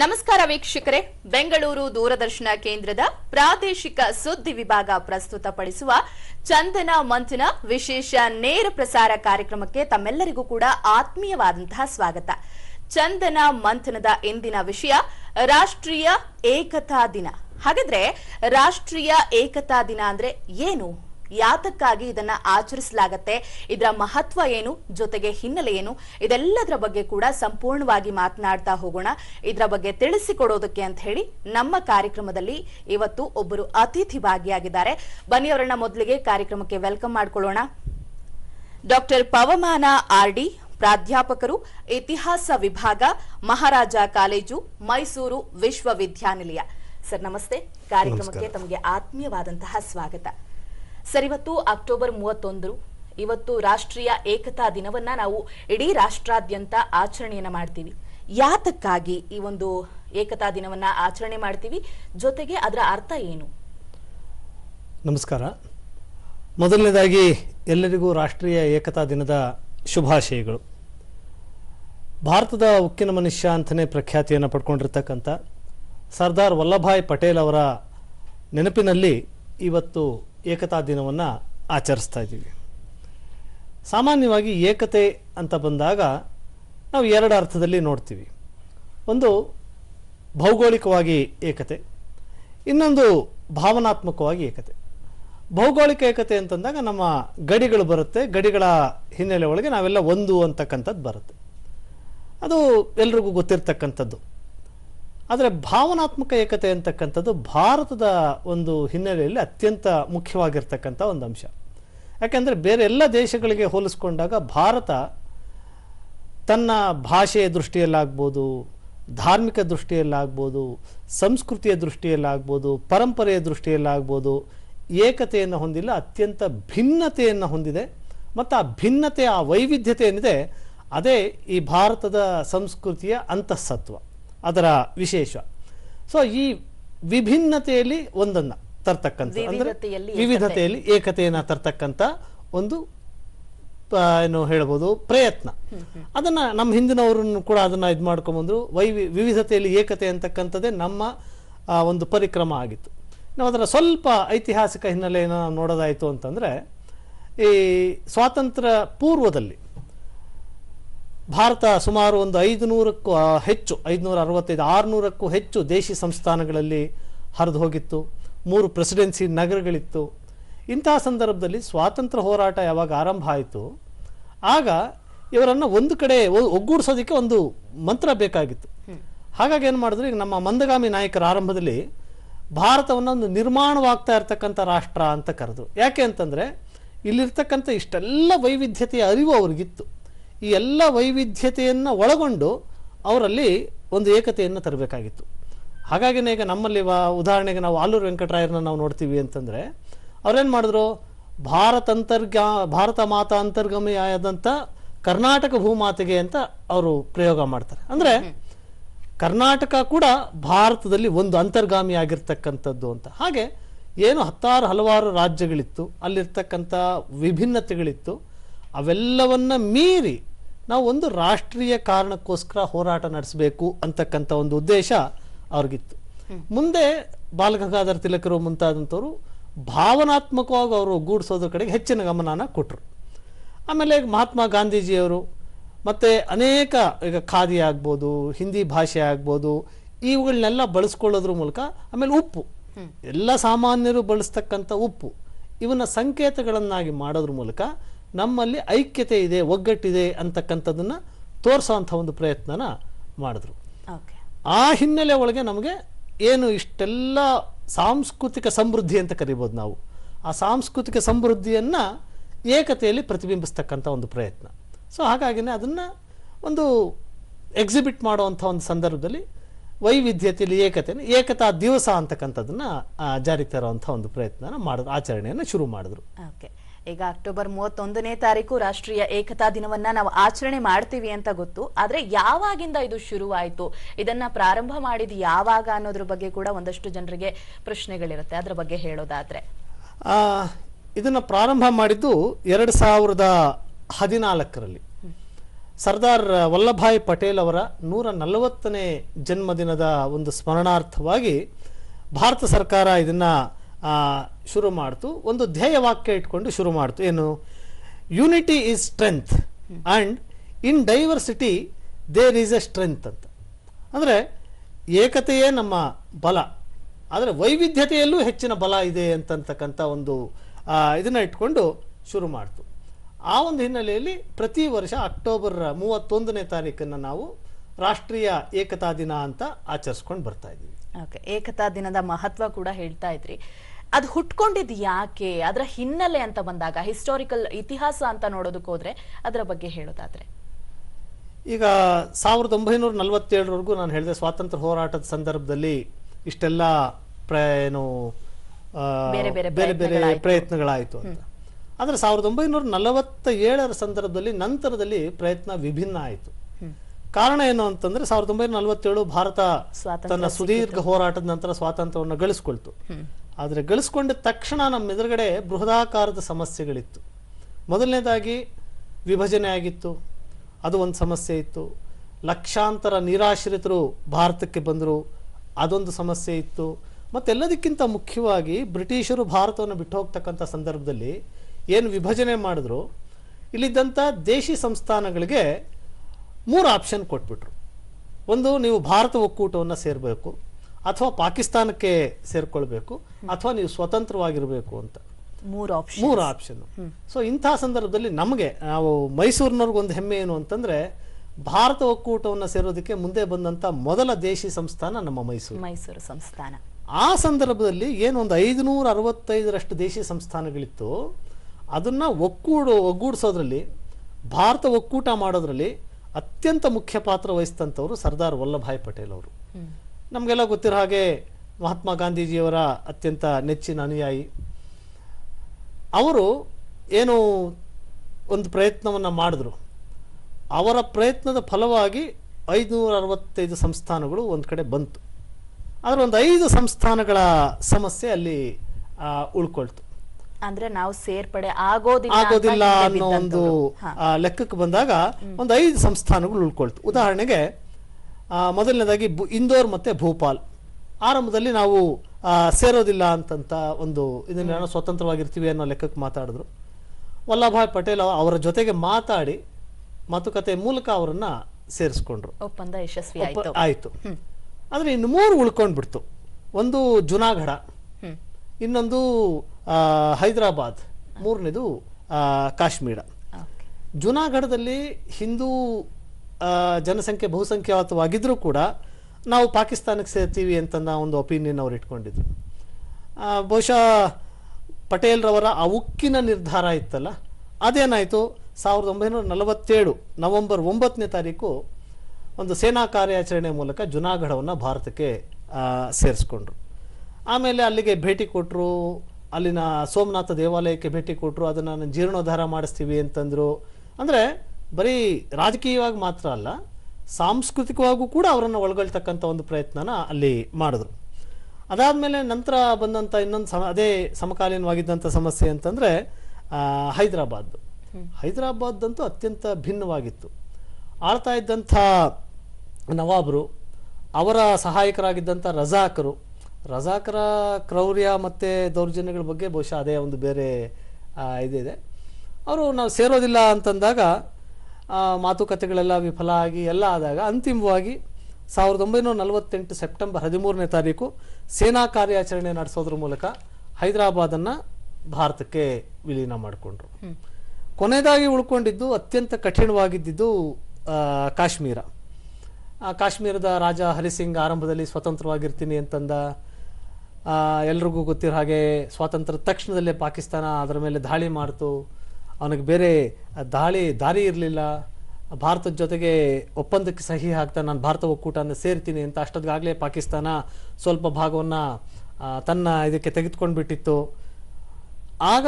ನಮಸ್ಕಾರ ವೀಕ್ಷಕರೇ. ಬೆಂಗಳೂರು ದೂರದರ್ಶನ ಕೇಂದ್ರದ ಪ್ರಾದೇಶಿಕ ಸುದ್ದಿ ವಿಭಾಗ ಪ್ರಸ್ತುತಪಡಿಸುವ ಚಂದನ ಮಂಥನ ವಿಶೇಷ ನೇರ ಪ್ರಸಾರ ಕಾರ್ಯಕ್ರಮಕ್ಕೆ ತಮ್ಮೆಲ್ಲರಿಗೂ ಕೂಡ ಆತ್ಮೀಯವಾದಂತಹ ಸ್ವಾಗತ. ಚಂದನ ಮಂಥನದ ಇಂದಿನ ವಿಷಯ ರಾಷ್ಟ್ರೀಯ ಏಕತಾ ದಿನ. ಹಾಗಾದ್ರೆ ರಾಷ್ಟ್ರೀಯ ಏಕತಾ ದಿನ ಅಂದ್ರೆ ಏನು? ಯಾತಕ್ಕಾಗಿ ಇದನ್ನ ಆಚರಿಸಲಾಗತ್ತೆ? ಇದರ ಮಹತ್ವ ಏನು? ಜೊತೆಗೆ ಹಿನ್ನೆಲೆ ಏನು? ಇದೆಲ್ಲದರ ಬಗ್ಗೆ ಕೂಡ ಸಂಪೂರ್ಣವಾಗಿ ಮಾತನಾಡ್ತಾ ಹೋಗೋಣ. ಇದರ ಬಗ್ಗೆ ತಿಳಿಸಿಕೊಡೋದಕ್ಕೆ ಅಂತ ಹೇಳಿ ನಮ್ಮ ಕಾರ್ಯಕ್ರಮದಲ್ಲಿ ಇವತ್ತು ಒಬ್ಬರು ಅತಿಥಿ ಭಾಗಿಯಾಗಿದ್ದಾರೆ. ಬನ್ನಿ ಅವರನ್ನ ಮೊದಲಿಗೆ ಕಾರ್ಯಕ್ರಮಕ್ಕೆ ವೆಲ್ಕಮ್ ಮಾಡ್ಕೊಳ್ಳೋಣ. ಡಾಕ್ಟರ್ ಪವಮಾನ ಆರ್ಡಿ ಪ್ರಾಧ್ಯಾಪಕರು ಇತಿಹಾಸ ವಿಭಾಗ ಮಹಾರಾಜ ಕಾಲೇಜು ಮೈಸೂರು ವಿಶ್ವವಿದ್ಯಾನಿಲಯ. ಸರ್ ನಮಸ್ತೆ. ಕಾರ್ಯಕ್ರಮಕ್ಕೆ. ತಮಗೆ ಆತ್ಮೀಯವಾದಂತಹ ಸ್ವಾಗತ. ಸರ್, ಇವತ್ತು ಅಕ್ಟೋಬರ್ ಮೂವತ್ತೊಂದು ಇವತ್ತು ರಾಷ್ಟ್ರೀಯ ಏಕತಾ ದಿನವನ್ನ ನಾವು ಇಡೀ ರಾಷ್ಟ್ರಾದ್ಯಂತ ಆಚರಣೆಯನ್ನು ಮಾಡ್ತೀವಿ. ಯಾತಕ್ಕಾಗಿ ಈ ಒಂದು ಏಕತಾ ದಿನವನ್ನ ಆಚರಣೆ ಮಾಡ್ತೀವಿ? ಜೊತೆಗೆ ಅದರ ಅರ್ಥ ಏನು? ನಮಸ್ಕಾರ. ಮೊದಲನೇದಾಗಿ ಎಲ್ಲರಿಗೂ ರಾಷ್ಟ್ರೀಯ ಏಕತಾ ದಿನದ ಶುಭಾಶಯಗಳು. ಭಾರತದ ಉಕ್ಕಿನ ಮನುಷ್ಯ ಅಂತಲೇ ಪ್ರಖ್ಯಾತಿಯನ್ನು ಪಡ್ಕೊಂಡಿರ್ತಕ್ಕಂಥ ಸರ್ದಾರ್ ವಲ್ಲಭಾಯ್ ಪಟೇಲ್ ಅವರ ನೆನಪಿನಲ್ಲಿ ಇವತ್ತು ಏಕತಾ ದಿನವನ್ನು ಆಚರಿಸ್ತಾ ಇದ್ದೀವಿ. ಸಾಮಾನ್ಯವಾಗಿ ಏಕತೆ ಅಂತ ಬಂದಾಗ ನಾವು ಎರಡು ಅರ್ಥದಲ್ಲಿ ನೋಡ್ತೀವಿ. ಒಂದು ಭೌಗೋಳಿಕವಾಗಿ ಏಕತೆ, ಇನ್ನೊಂದು ಭಾವನಾತ್ಮಕವಾಗಿ ಏಕತೆ. ಭೌಗೋಳಿಕ ಏಕತೆ ಅಂತಂದಾಗ ನಮ್ಮ ಗಡಿಗಳು ಬರುತ್ತೆ, ಗಡಿಗಳ ಹಿನ್ನೆಲೆ ಒಳಗೆ ನಾವೆಲ್ಲ ಒಂದು ಅಂತಕ್ಕಂಥದ್ದು ಬರುತ್ತೆ. ಅದು ಎಲ್ರಿಗೂ ಗೊತ್ತಿರ್ತಕ್ಕಂಥದ್ದು. ಆದರೆ ಭಾವನಾತ್ಮಕ ಏಕತೆ ಅಂತಕ್ಕಂಥದ್ದು ಭಾರತದ ಒಂದು ಹಿನ್ನೆಲೆಯಲ್ಲಿ ಅತ್ಯಂತ ಮುಖ್ಯವಾಗಿರ್ತಕ್ಕಂಥ ಒಂದು ಅಂಶ. ಯಾಕೆಂದರೆ ಬೇರೆ ಎಲ್ಲ ದೇಶಗಳಿಗೆ ಹೋಲಿಸ್ಕೊಂಡಾಗ ಭಾರತ ತನ್ನ ಭಾಷೆಯ ದೃಷ್ಟಿಯಲ್ಲಾಗ್ಬೋದು, ಧಾರ್ಮಿಕ ದೃಷ್ಟಿಯಲ್ಲಾಗ್ಬೋದು, ಸಂಸ್ಕೃತಿಯ ದೃಷ್ಟಿಯಲ್ಲಾಗ್ಬೋದು, ಪರಂಪರೆಯ ದೃಷ್ಟಿಯಲ್ಲಾಗ್ಬೋದು, ಏಕತೆಯನ್ನು ಹೊಂದಿಲ್ಲ, ಅತ್ಯಂತ ಭಿನ್ನತೆಯನ್ನು ಹೊಂದಿದೆ. ಮತ್ತು ಆ ಭಿನ್ನತೆ ಆ ವೈವಿಧ್ಯತೆ ಏನಿದೆ ಅದೇ ಈ ಭಾರತದ ಸಂಸ್ಕೃತಿಯ ಅಂತಃಸತ್ವ. ಅದರ ವಿಶೇಷ. ಸೊ ಈ ವಿಭಿನ್ನತೆಯಲ್ಲಿ ಒಂದನ್ನ ತರ್ತಕ್ಕಂಥ ಅಂದ್ರೆ ವಿವಿಧತೆಯಲ್ಲಿ ಏಕತೆಯನ್ನ ತರ್ತಕ್ಕಂಥ ಒಂದು ಏನು ಹೇಳ್ಬೋದು ಪ್ರಯತ್ನ. ಅದನ್ನ ನಮ್ಮ ಹಿಂದಿನವರು ಕೂಡ ಅದನ್ನ ಇದು ಮಾಡ್ಕೊಂಡ್ಬಂದ್ರು ವೈ ವಿವಿಧತೆಯಲ್ಲಿ ಏಕತೆ ಅಂತಕ್ಕಂಥದ್ದೇ ನಮ್ಮ ಒಂದು ಪರಿಕ್ರಮ ಆಗಿತ್ತು. ನಾವು ಅದರ ಸ್ವಲ್ಪ ಐತಿಹಾಸಿಕ ಹಿನ್ನೆಲೆಯನ್ನು ನೋಡೋದಾಯಿತು ಅಂತಂದ್ರೆ ಈ ಸ್ವಾತಂತ್ರ್ಯ ಪೂರ್ವದಲ್ಲಿ ಭಾರತ ಸುಮಾರು ಒಂದು ಐದುನೂರಕ್ಕೂ ನೂರಕ್ಕೂ ಹೆಚ್ಚು ಐದುನೂರ ಅರವತ್ತೈದು ಆರುನೂರಕ್ಕೂ ಹೆಚ್ಚು ದೇಶಿ ಸಂಸ್ಥಾನಗಳಲ್ಲಿ ಹರಿದು ಹೋಗಿತ್ತು. ಮೂರು ಪ್ರೆಸಿಡೆನ್ಸಿ ನಗರಗಳಿತ್ತು. ಇಂತಹ ಸಂದರ್ಭದಲ್ಲಿ ಸ್ವಾತಂತ್ರ್ಯ ಹೋರಾಟ ಯಾವಾಗ ಆರಂಭ ಆಯಿತು, ಆಗ ಇವರನ್ನು ಒಂದು ಕಡೆ ಒಗ್ಗೂಡಿಸೋದಕ್ಕೆ ಒಂದು ಮಂತ್ರ ಬೇಕಾಗಿತ್ತು. ಹಾಗಾಗಿ ಏನು ಮಾಡಿದ್ರು, ಈಗ ನಮ್ಮ ಮಂದಗಾಮಿ ನಾಯಕರ ಆರಂಭದಲ್ಲಿ ಭಾರತವನ್ನು ಒಂದು ನಿರ್ಮಾಣವಾಗ್ತಾ ಇರತಕ್ಕಂಥ ರಾಷ್ಟ್ರ ಅಂತ ಕರೆದು ಯಾಕೆ ಅಂತಂದರೆ, ಇಲ್ಲಿರ್ತಕ್ಕಂಥ ಇಷ್ಟೆಲ್ಲ ವೈವಿಧ್ಯತೆಯ ಅರಿವು ಅವ್ರಿಗಿತ್ತು. ಈ ಎಲ್ಲ ವೈವಿಧ್ಯತೆಯನ್ನು ಒಳಗೊಂಡು ಅವರಲ್ಲಿ ಒಂದು ಏಕತೆಯನ್ನು ತರಬೇಕಾಗಿತ್ತು. ಹಾಗಾಗಿನೇ ಈಗ ನಮ್ಮಲ್ಲಿ ವ- ಉದಾಹರಣೆಗೆ ನಾವು ಆಲೂರು ವೆಂಕಟರಾಯರನ್ನ ನಾವು ನೋಡ್ತೀವಿ ಅಂತಂದರೆ ಅವ್ರೇನು ಮಾಡಿದ್ರು? ಭಾರತ ಅಂತರ್ಗ ಭಾರತ ಮಾತಾ ಅಂತರ್ಗಮಿಯಾದಂಥ ಕರ್ನಾಟಕ ಭೂಮಾತೆಗೆ ಅಂತ ಅವರು ಪ್ರಯೋಗ ಮಾಡ್ತಾರೆ. ಅಂದರೆ ಕರ್ನಾಟಕ ಕೂಡ ಭಾರತದಲ್ಲಿ ಒಂದು ಅಂತರ್ಗಾಮಿ ಆಗಿರ್ತಕ್ಕಂಥದ್ದು ಅಂತ. ಹಾಗೆ ಏನು ಹತ್ತಾರು ಹಲವಾರು ರಾಜ್ಯಗಳಿತ್ತು ಅಲ್ಲಿರ್ತಕ್ಕಂಥ ವಿಭಿನ್ನತೆಗಳಿತ್ತು ಅವೆಲ್ಲವನ್ನ ಮೀರಿ ನಾವು ಒಂದು ರಾಷ್ಟ್ರೀಯ ಕಾರಣಕ್ಕೋಸ್ಕರ ಹೋರಾಟ ನಡೆಸಬೇಕು ಅಂತಕ್ಕಂಥ ಒಂದು ಉದ್ದೇಶ ಅವ್ರಿಗಿತ್ತು. ಮುಂದೆ ಬಾಲಗಂಗಾಧರ ತಿಲಕರು ಮುಂತಾದಂಥವ್ರು ಭಾವನಾತ್ಮಕವಾಗಿ ಅವರು ಗೂಡಿಸೋದ್ರ ಕಡೆಗೆ ಹೆಚ್ಚಿನ ಗಮನನ ಕೊಟ್ಟರು ಆಮೇಲೆ ಮಹಾತ್ಮ ಗಾಂಧೀಜಿಯವರು ಮತ್ತು ಅನೇಕ ಈಗ ಖಾದಿ ಆಗ್ಬೋದು ಹಿಂದಿ ಭಾಷೆ ಆಗ್ಬೋದು ಇವುಗಳನ್ನೆಲ್ಲ ಬಳಸ್ಕೊಳ್ಳೋದ್ರ ಮೂಲಕ ಆಮೇಲೆ ಉಪ್ಪು. ಎಲ್ಲ ಸಾಮಾನ್ಯರು ಬಳಸ್ತಕ್ಕಂಥ ಉಪ್ಪು. ಇವನ್ನ ಸಂಕೇತಗಳನ್ನಾಗಿ ಮಾಡೋದ್ರ ಮೂಲಕ ನಮ್ಮಲ್ಲಿ ಐಕ್ಯತೆ ಇದೆ ಒಗ್ಗಟ್ಟಿದೆ ಅಂತಕ್ಕಂಥದ್ದನ್ನು ತೋರಿಸೋವಂಥ ಒಂದು ಪ್ರಯತ್ನನ ಮಾಡಿದ್ರು. ಓಕೆ. ಆ ಹಿನ್ನೆಲೆ ಒಳಗೆ ನಮಗೆ ಏನು ಇಷ್ಟೆಲ್ಲ ಸಾಂಸ್ಕೃತಿಕ ಸಮೃದ್ಧಿ ಅಂತ ಕರಿಬೋದು ನಾವು. ಆ ಸಾಂಸ್ಕೃತಿಕ ಸಮೃದ್ಧಿಯನ್ನು ಏಕತೆಯಲ್ಲಿ ಪ್ರತಿಬಿಂಬಿಸ್ತಕ್ಕಂಥ ಒಂದು ಪ್ರಯತ್ನ. ಸೊ ಹಾಗಾಗಿನೇ ಅದನ್ನು ಒಂದು ಎಕ್ಸಿಬಿಟ್ ಮಾಡುವಂಥ ಒಂದು ಸಂದರ್ಭದಲ್ಲಿ ವೈವಿಧ್ಯತೆಯಲ್ಲಿ ಏಕತೆಯನ್ನು ಏಕತಾ ದಿವಸ ಅಂತಕ್ಕಂಥದ್ದನ್ನು ಜಾರಿ ಜಾರಿಗೆ ತರುವಂಥ ಒಂದು ಪ್ರಯತ್ನನ ಮಾಡಿದ್ರು ಆಚರಣೆಯನ್ನು ಶುರು ಮಾಡಿದ್ರು. ಓಕೆ. ಈಗ ಅಕ್ಟೋಬರ್ ಮೂವತ್ತೊಂದನೇ ತಾರೀಕು ರಾಷ್ಟ್ರೀಯ ಏಕತಾ ದಿನವನ್ನ ನಾವು ಆಚರಣೆ ಮಾಡ್ತೀವಿ ಅಂತ ಗೊತ್ತು. ಆದ್ರೆ ಯಾವಾಗಿಂದ ಇದು ಶುರುವಾಯಿತು? ಇದನ್ನ ಪ್ರಾರಂಭ ಮಾಡಿದ ಯಾವಾಗ ಅನ್ನೋದ್ರ ಬಗ್ಗೆ ಕೂಡ ಒಂದಷ್ಟು ಜನರಿಗೆ ಪ್ರಶ್ನೆಗಳಿರುತ್ತೆ. ಅದ್ರ ಬಗ್ಗೆ ಹೇಳೋದಾದ್ರೆ. ಆ, ಇದನ್ನ ಪ್ರಾರಂಭ ಮಾಡಿದ್ದು ಎರಡು ಸಾವಿರದ ಹದಿನಾಲ್ಕರಲ್ಲಿ. ಸರ್ದಾರ್ ವಲ್ಲಭಾಯ್ ಪಟೇಲ್ ಅವರ ನೂರ ನಲವತ್ತನೇ ಜನ್ಮದಿನದ ಒಂದು ಸ್ಮರಣಾರ್ಥವಾಗಿ ಭಾರತ ಸರ್ಕಾರ ಇದನ್ನ ಆ, ಶುರು ಮಾಡ್ತು, ಒಂದು ಧ್ಯೇಯ ವಾಕ್ಯ ಇಟ್ಕೊಂಡು ಶುರು ಮಾಡ್ತು. ಏನು? Unity is strength and in diversity there is a strength ಅಂತ. ಅಂದರೆ ಏಕತೆಯೇ ನಮ್ಮ ಬಲ, ಆದರೆ ವೈವಿಧ್ಯತೆಯಲ್ಲೂ ಹೆಚ್ಚಿನ ಬಲ ಇದೆ ಅಂತಕ್ಕಂಥ ಒಂದು ಇದನ್ನು ಇಟ್ಕೊಂಡು ಶುರು ಮಾಡ್ತು. ಆ ಒಂದು ಹಿನ್ನೆಲೆಯಲ್ಲಿ ಪ್ರತಿ ವರ್ಷ ಅಕ್ಟೋಬರ್ ಮೂವತ್ತೊಂದನೇ ತಾರೀಕನ್ನು ನಾವು ರಾಷ್ಟ್ರೀಯ ಏಕತಾ ದಿನ ಅಂತ ಆಚರಿಸ್ಕೊಂಡು ಬರ್ತಾ ಇದ್ದೀವಿ. ಓಕೆ ಏಕತಾ ದಿನದ ಮಹತ್ವ ಕೂಡ ಹೇಳ್ತಾ ಇದ್ರಿ. ಅದು ಹುಟ್ಕೊಂಡಿದ್ ಯಾಕೆ? ಅದರ ಹಿನ್ನೆಲೆ ಅಂತ ಬಂದಾಗ ಹಿಸ್ಟಾರಿಕಲ್ ಇತಿಹಾಸ ಅಂತ ನೋಡೋದಕ್ಕೆ ಹೋದ್ರೆ ಅದರ ಬಗ್ಗೆ ಹೇಳೋದಾದ್ರೆ. ಈಗ ಸಾವಿರದ ಒಂಬೈನೂರ ನಲವತ್ತೇಳರವರೆಗೂ ನಾನು ಹೇಳಿದೆ ಸ್ವಾತಂತ್ರ್ಯ ಹೋರಾಟದ ಸಂದರ್ಭದಲ್ಲಿ ಇಷ್ಟೆಲ್ಲ ಪ್ರ ಏನು ಬೇರೆ ಬೇರೆ ಪ್ರಯತ್ನಗಳಾಯ್ತು. ಅಂತ. ಆದರೆ ಸಾವಿರದ ಒಂಬೈನೂರ ನಲವತ್ತ ಏಳರ ಸಂದರ್ಭದಲ್ಲಿ ನಂತರದಲ್ಲಿ ಪ್ರಯತ್ನ ವಿಭಿನ್ನ ಆಯಿತು. ಕಾರಣ ಏನು ಅಂತಂದ್ರೆ ಸಾವಿರದ ಒಂಬೈನೂರ ನಲವತ್ತೇಳು ಭಾರತ ತನ್ನ ಸುದೀರ್ಘ ಹೋರಾಟದ ನಂತರ ಸ್ವಾತಂತ್ರ್ಯವನ್ನು ಗಳಿಸ್ಕೊಳ್ತು. ಆದರೆ ಗಳಿಸ್ಕೊಂಡ ತಕ್ಷಣ ನಮ್ಮ ಎದುರುಗಡೆ ಬೃಹದಾಕಾರದ ಸಮಸ್ಯೆಗಳಿತ್ತು. ಮೊದಲನೇದಾಗಿ ವಿಭಜನೆ ಆಗಿತ್ತು. ಅದು ಒಂದು ಸಮಸ್ಯೆ ಇತ್ತು. ಲಕ್ಷಾಂತರ ನಿರಾಶ್ರಿತರು ಭಾರತಕ್ಕೆ ಬಂದರು. ಅದೊಂದು ಸಮಸ್ಯೆ ಇತ್ತು. ಮತ್ತೆಲ್ಲದಕ್ಕಿಂತ ಮುಖ್ಯವಾಗಿ ಬ್ರಿಟಿಷರು ಭಾರತವನ್ನು ಬಿಟ್ಟು ಹೋಗ್ತಕ್ಕಂಥ ಸಂದರ್ಭದಲ್ಲಿ ಏನು ವಿಭಜನೆ ಮಾಡಿದ್ರು, ಇಲ್ಲಿದ್ದಂಥ ದೇಶಿ ಸಂಸ್ಥಾನಗಳಿಗೆ ಮೂರು ಆಪ್ಷನ್ ಕೊಟ್ಬಿಟ್ರು. ಒಂದು, ನೀವು ಭಾರತ ಒಕ್ಕೂಟವನ್ನು ಸೇರಬೇಕು. ಅಥವಾ ಪಾಕಿಸ್ತಾನಕ್ಕೆ ಸೇರ್ಕೊಳ್ಬೇಕು ಅಥವಾ ನೀವು ಸ್ವತಂತ್ರವಾಗಿರಬೇಕು ಅಂತ. ಮೂರು ಆಪ್ಷನ್ ಮೂರು ಆಪ್ಷನ್ ಸೊ ಇಂತಹ ಸಂದರ್ಭದಲ್ಲಿ ನಮಗೆ ನಾವು ಮೈಸೂರಿನವ್ರಿಗೊಂದು ಹೆಮ್ಮೆ ಏನು ಅಂತಂದ್ರೆ ಭಾರತ ಒಕ್ಕೂಟವನ್ನು ಸೇರೋದಕ್ಕೆ ಮುಂದೆ ಬಂದಂತ ಮೊದಲ ದೇಶಿ ಸಂಸ್ಥಾನ ನಮ್ಮ ಮೈಸೂರು. ಮೈಸೂರು ಸಂಸ್ಥಾನ. ಆ ಸಂದರ್ಭದಲ್ಲಿ ಏನು ಒಂದು ಐದುನೂರ ಅರವತ್ತೈದರಷ್ಟು ದೇಶಿ ಸಂಸ್ಥಾನಗಳಿತ್ತು. ಅದನ್ನ ಒಕ್ಕೂಡು ಒಗ್ಗೂಡಿಸೋದ್ರಲ್ಲಿ ಭಾರತ ಒಕ್ಕೂಟ ಮಾಡೋದ್ರಲ್ಲಿ ಅತ್ಯಂತ ಮುಖ್ಯ ಪಾತ್ರ ವಹಿಸಿದಂಥವ್ರು ಸರ್ದಾರ್ ವಲ್ಲಭಾಯ್ ಪಟೇಲ್ ಅವರು. ನಮಗೆಲ್ಲ ಗೊತ್ತಿರೋ ಹಾಗೆ ಮಹಾತ್ಮ ಗಾಂಧೀಜಿಯವರ ಅತ್ಯಂತ ನೆಚ್ಚಿನ ಅನುಯಾಯಿ. ಅವರು ಏನು ಒಂದು ಪ್ರಯತ್ನವನ್ನು ಮಾಡಿದ್ರು. ಅವರ ಪ್ರಯತ್ನದ ಫಲವಾಗಿ ಐದುನೂರ ಅರವತ್ತೈದು ಸಂಸ್ಥಾನಗಳು ಒಂದು ಕಡೆ ಬಂತು. ಆದರೆ ಒಂದು ಐದು ಸಂಸ್ಥಾನಗಳ ಸಮಸ್ಯೆ ಅಲ್ಲಿ ಉಳ್ಕೊಳ್ತು. ಅಂದ್ರೆ ನಾವು ಸೇರ್ಪಡೆ ಆಗೋದಿಲ್ಲ ಆಗೋದಿಲ್ಲ ಅನ್ನೋ ಒಂದು ಲೆಕ್ಕಕ್ಕೆ ಬಂದಾಗ ಒಂದು ಐದು ಸಂಸ್ಥಾನಗಳು ಉಳ್ಕೊಳ್ತು. ಉದಾಹರಣೆಗೆ ಮೊದಲನೇದಾಗಿ ಇಂದೋರ್ ಮತ್ತು ಭೋಪಾಲ್. ಆರಂಭದಲ್ಲಿ ನಾವು ಸೇರೋದಿಲ್ಲ ಅಂತಂತ ಒಂದು ಇದನ್ನ ಏನೋ ಸ್ವತಂತ್ರವಾಗಿರ್ತೀವಿ ಅನ್ನೋ ಲೆಕ್ಕಕ್ಕೆ ಮಾತಾಡಿದ್ರು. ವಲ್ಲಭಾಯ್ ಪಟೇಲ್ ಅವರ ಜೊತೆಗೆ ಮಾತಾಡಿ ಮಾತುಕತೆ ಮೂಲಕ ಅವರನ್ನ ಸೇರಿಸ್ಕೊಂಡ್ರು. ಒಪ್ಪಂದ ಯಶಸ್ವಿ ಆಯಿತು. ಆದರೆ ಇನ್ನು ಮೂರು ಉಳ್ಕೊಂಡ್ಬಿಡ್ತು. ಒಂದು ಜುನಾಗಢ ಇನ್ನೊಂದು ಹೈದರಾಬಾದ್ ಮೂರನೇದು ಕಾಶ್ಮೀರ. ಜುನಾಗಢದಲ್ಲಿ ಹಿಂದೂ ಜನಸಂಖ್ಯೆ ಬಹುಸಂಖ್ಯಾತವಾಗಿದ್ದರೂ ಕೂಡ ನಾವು ಪಾಕಿಸ್ತಾನಕ್ಕೆ ಸೇರ್ತೀವಿ ಅಂತ ಒಂದು ಒಪಿನಿಯನ್ ಅವ್ರು ಇಟ್ಕೊಂಡಿದ್ರು. ಬಹುಶಃ ಪಟೇಲ್ರವರ ಆ ಉಕ್ಕಿನ ನಿರ್ಧಾರ ಇತ್ತಲ್ಲ, ಅದೇನಾಯಿತು? ಸಾವಿರದ ಒಂಬೈನೂರ ನಲವತ್ತೇಳು ನವೆಂಬರ್ ಒಂಬತ್ತನೇ ತಾರೀಕು ಒಂದು ಸೇನಾ ಕಾರ್ಯಾಚರಣೆ ಮೂಲಕ ಜುನಾಗಢವನ್ನು ಭಾರತಕ್ಕೆ ಸೇರಿಸ್ಕೊಂಡ್ರು. ಆಮೇಲೆ ಅಲ್ಲಿಗೆ ಭೇಟಿ ಕೊಟ್ಟರು ಅಲ್ಲಿನ ಸೋಮನಾಥ ದೇವಾಲಯಕ್ಕೆ ಭೇಟಿ ಕೊಟ್ಟರು ಅದನ್ನು ಜೀರ್ಣೋದ್ಧಾರ ಮಾಡಿಸ್ತೀವಿ ಅಂತಂದರು. ಅಂದರೆ ಬರೀ ರಾಜಕೀಯವಾಗಿ ಮಾತ್ರ ಅಲ್ಲ ಸಾಂಸ್ಕೃತಿಕವಾಗೂ ಕೂಡ ಅವರನ್ನು ಒಳಗೊಳ್ತಕ್ಕಂಥ ಒಂದು ಪ್ರಯತ್ನನ ಅಲ್ಲಿ ಮಾಡಿದ್ರು. ಅದಾದಮೇಲೆ ನಂತರ ಬಂದಂಥ ಇನ್ನೊಂದು ಸಮ ಅದೇ ಸಮಕಾಲೀನವಾಗಿದ್ದಂಥ ಸಮಸ್ಯೆ ಅಂತಂದರೆ ಹೈದರಾಬಾದ್. ಹೈದರಾಬಾದ್ದಂತೂ ಅತ್ಯಂತ ಭಿನ್ನವಾಗಿತ್ತು. ಆಳ್ತಾ ಇದ್ದಂಥ ನವಾಬರು ಅವರ ಸಹಾಯಕರಾಗಿದ್ದಂಥ ರಜಾಕರು ರಜಾಕರ ಕ್ರೌರ್ಯ ಮತ್ತು ದೌರ್ಜನ್ಯಗಳ ಬಗ್ಗೆ ಬಹುಶಃ ಅದೇ ಒಂದು ಬೇರೆ ಇದಿದೆ. ಅವರು ನಾವು ಸೇರೋದಿಲ್ಲ ಅಂತಂದಾಗ ಮಾತುಕತೆಗಳೆಲ್ಲ ವಿಫಲ ಆಗಿ ಎಲ್ಲ ಆದಾಗ ಅಂತಿಮವಾಗಿ ಸಾವಿರದ ಒಂಬೈನೂರ ನಲವತ್ತೆಂಟು ಸೆಪ್ಟೆಂಬರ್ ಹದಿಮೂರನೇ ತಾರೀಕು ಸೇನಾ ಕಾರ್ಯಾಚರಣೆ ನಡೆಸೋದ್ರ ಮೂಲಕ ಹೈದರಾಬಾದನ್ನು ಭಾರತಕ್ಕೆ ವಿಲೀನ ಮಾಡಿಕೊಂಡ್ರು. ಕೊನೆಯದಾಗಿ ಉಳ್ಕೊಂಡಿದ್ದು ಅತ್ಯಂತ ಕಠಿಣವಾಗಿದ್ದಿದ್ದು ಕಾಶ್ಮೀರ. ಆ, ಕಾಶ್ಮೀರದ ರಾಜ ಹರಿಸಿಂಗ್ ಆರಂಭದಲ್ಲಿ ಸ್ವತಂತ್ರವಾಗಿರ್ತೀನಿ ಅಂತಂದ ಎಲ್ರಿಗೂ ಗೊತ್ತಿರೋ ಹಾಗೆ ಸ್ವಾತಂತ್ರ್ಯ ತಕ್ಷಣದಲ್ಲೇ ಪಾಕಿಸ್ತಾನ ಅದರ ಮೇಲೆ ದಾಳಿ ಮಾಡ್ತು. ಅವನಿಗೆ ಬೇರೆ ದಾಳಿ, ದಾರಿ ಇರಲಿಲ್ಲ. ಭಾರತದ ಜೊತೆಗೆ ಒಪ್ಪಂದಕ್ಕೆ ಸಹಿ ಹಾಕ್ತಾ ನಾನು ಭಾರತ ಒಕ್ಕೂಟನ ಸೇರ್ತೀನಿ ಅಂತ ಅಷ್ಟೊತ್ತಿಗಾಗಲೇ ಪಾಕಿಸ್ತಾನ ಸ್ವಲ್ಪ ಭಾಗವನ್ನು ತನ್ನ ಇದಕ್ಕೆ ತೆಗೆದುಕೊಂಡು ಬಿಟ್ಟಿತ್ತು ಆಗ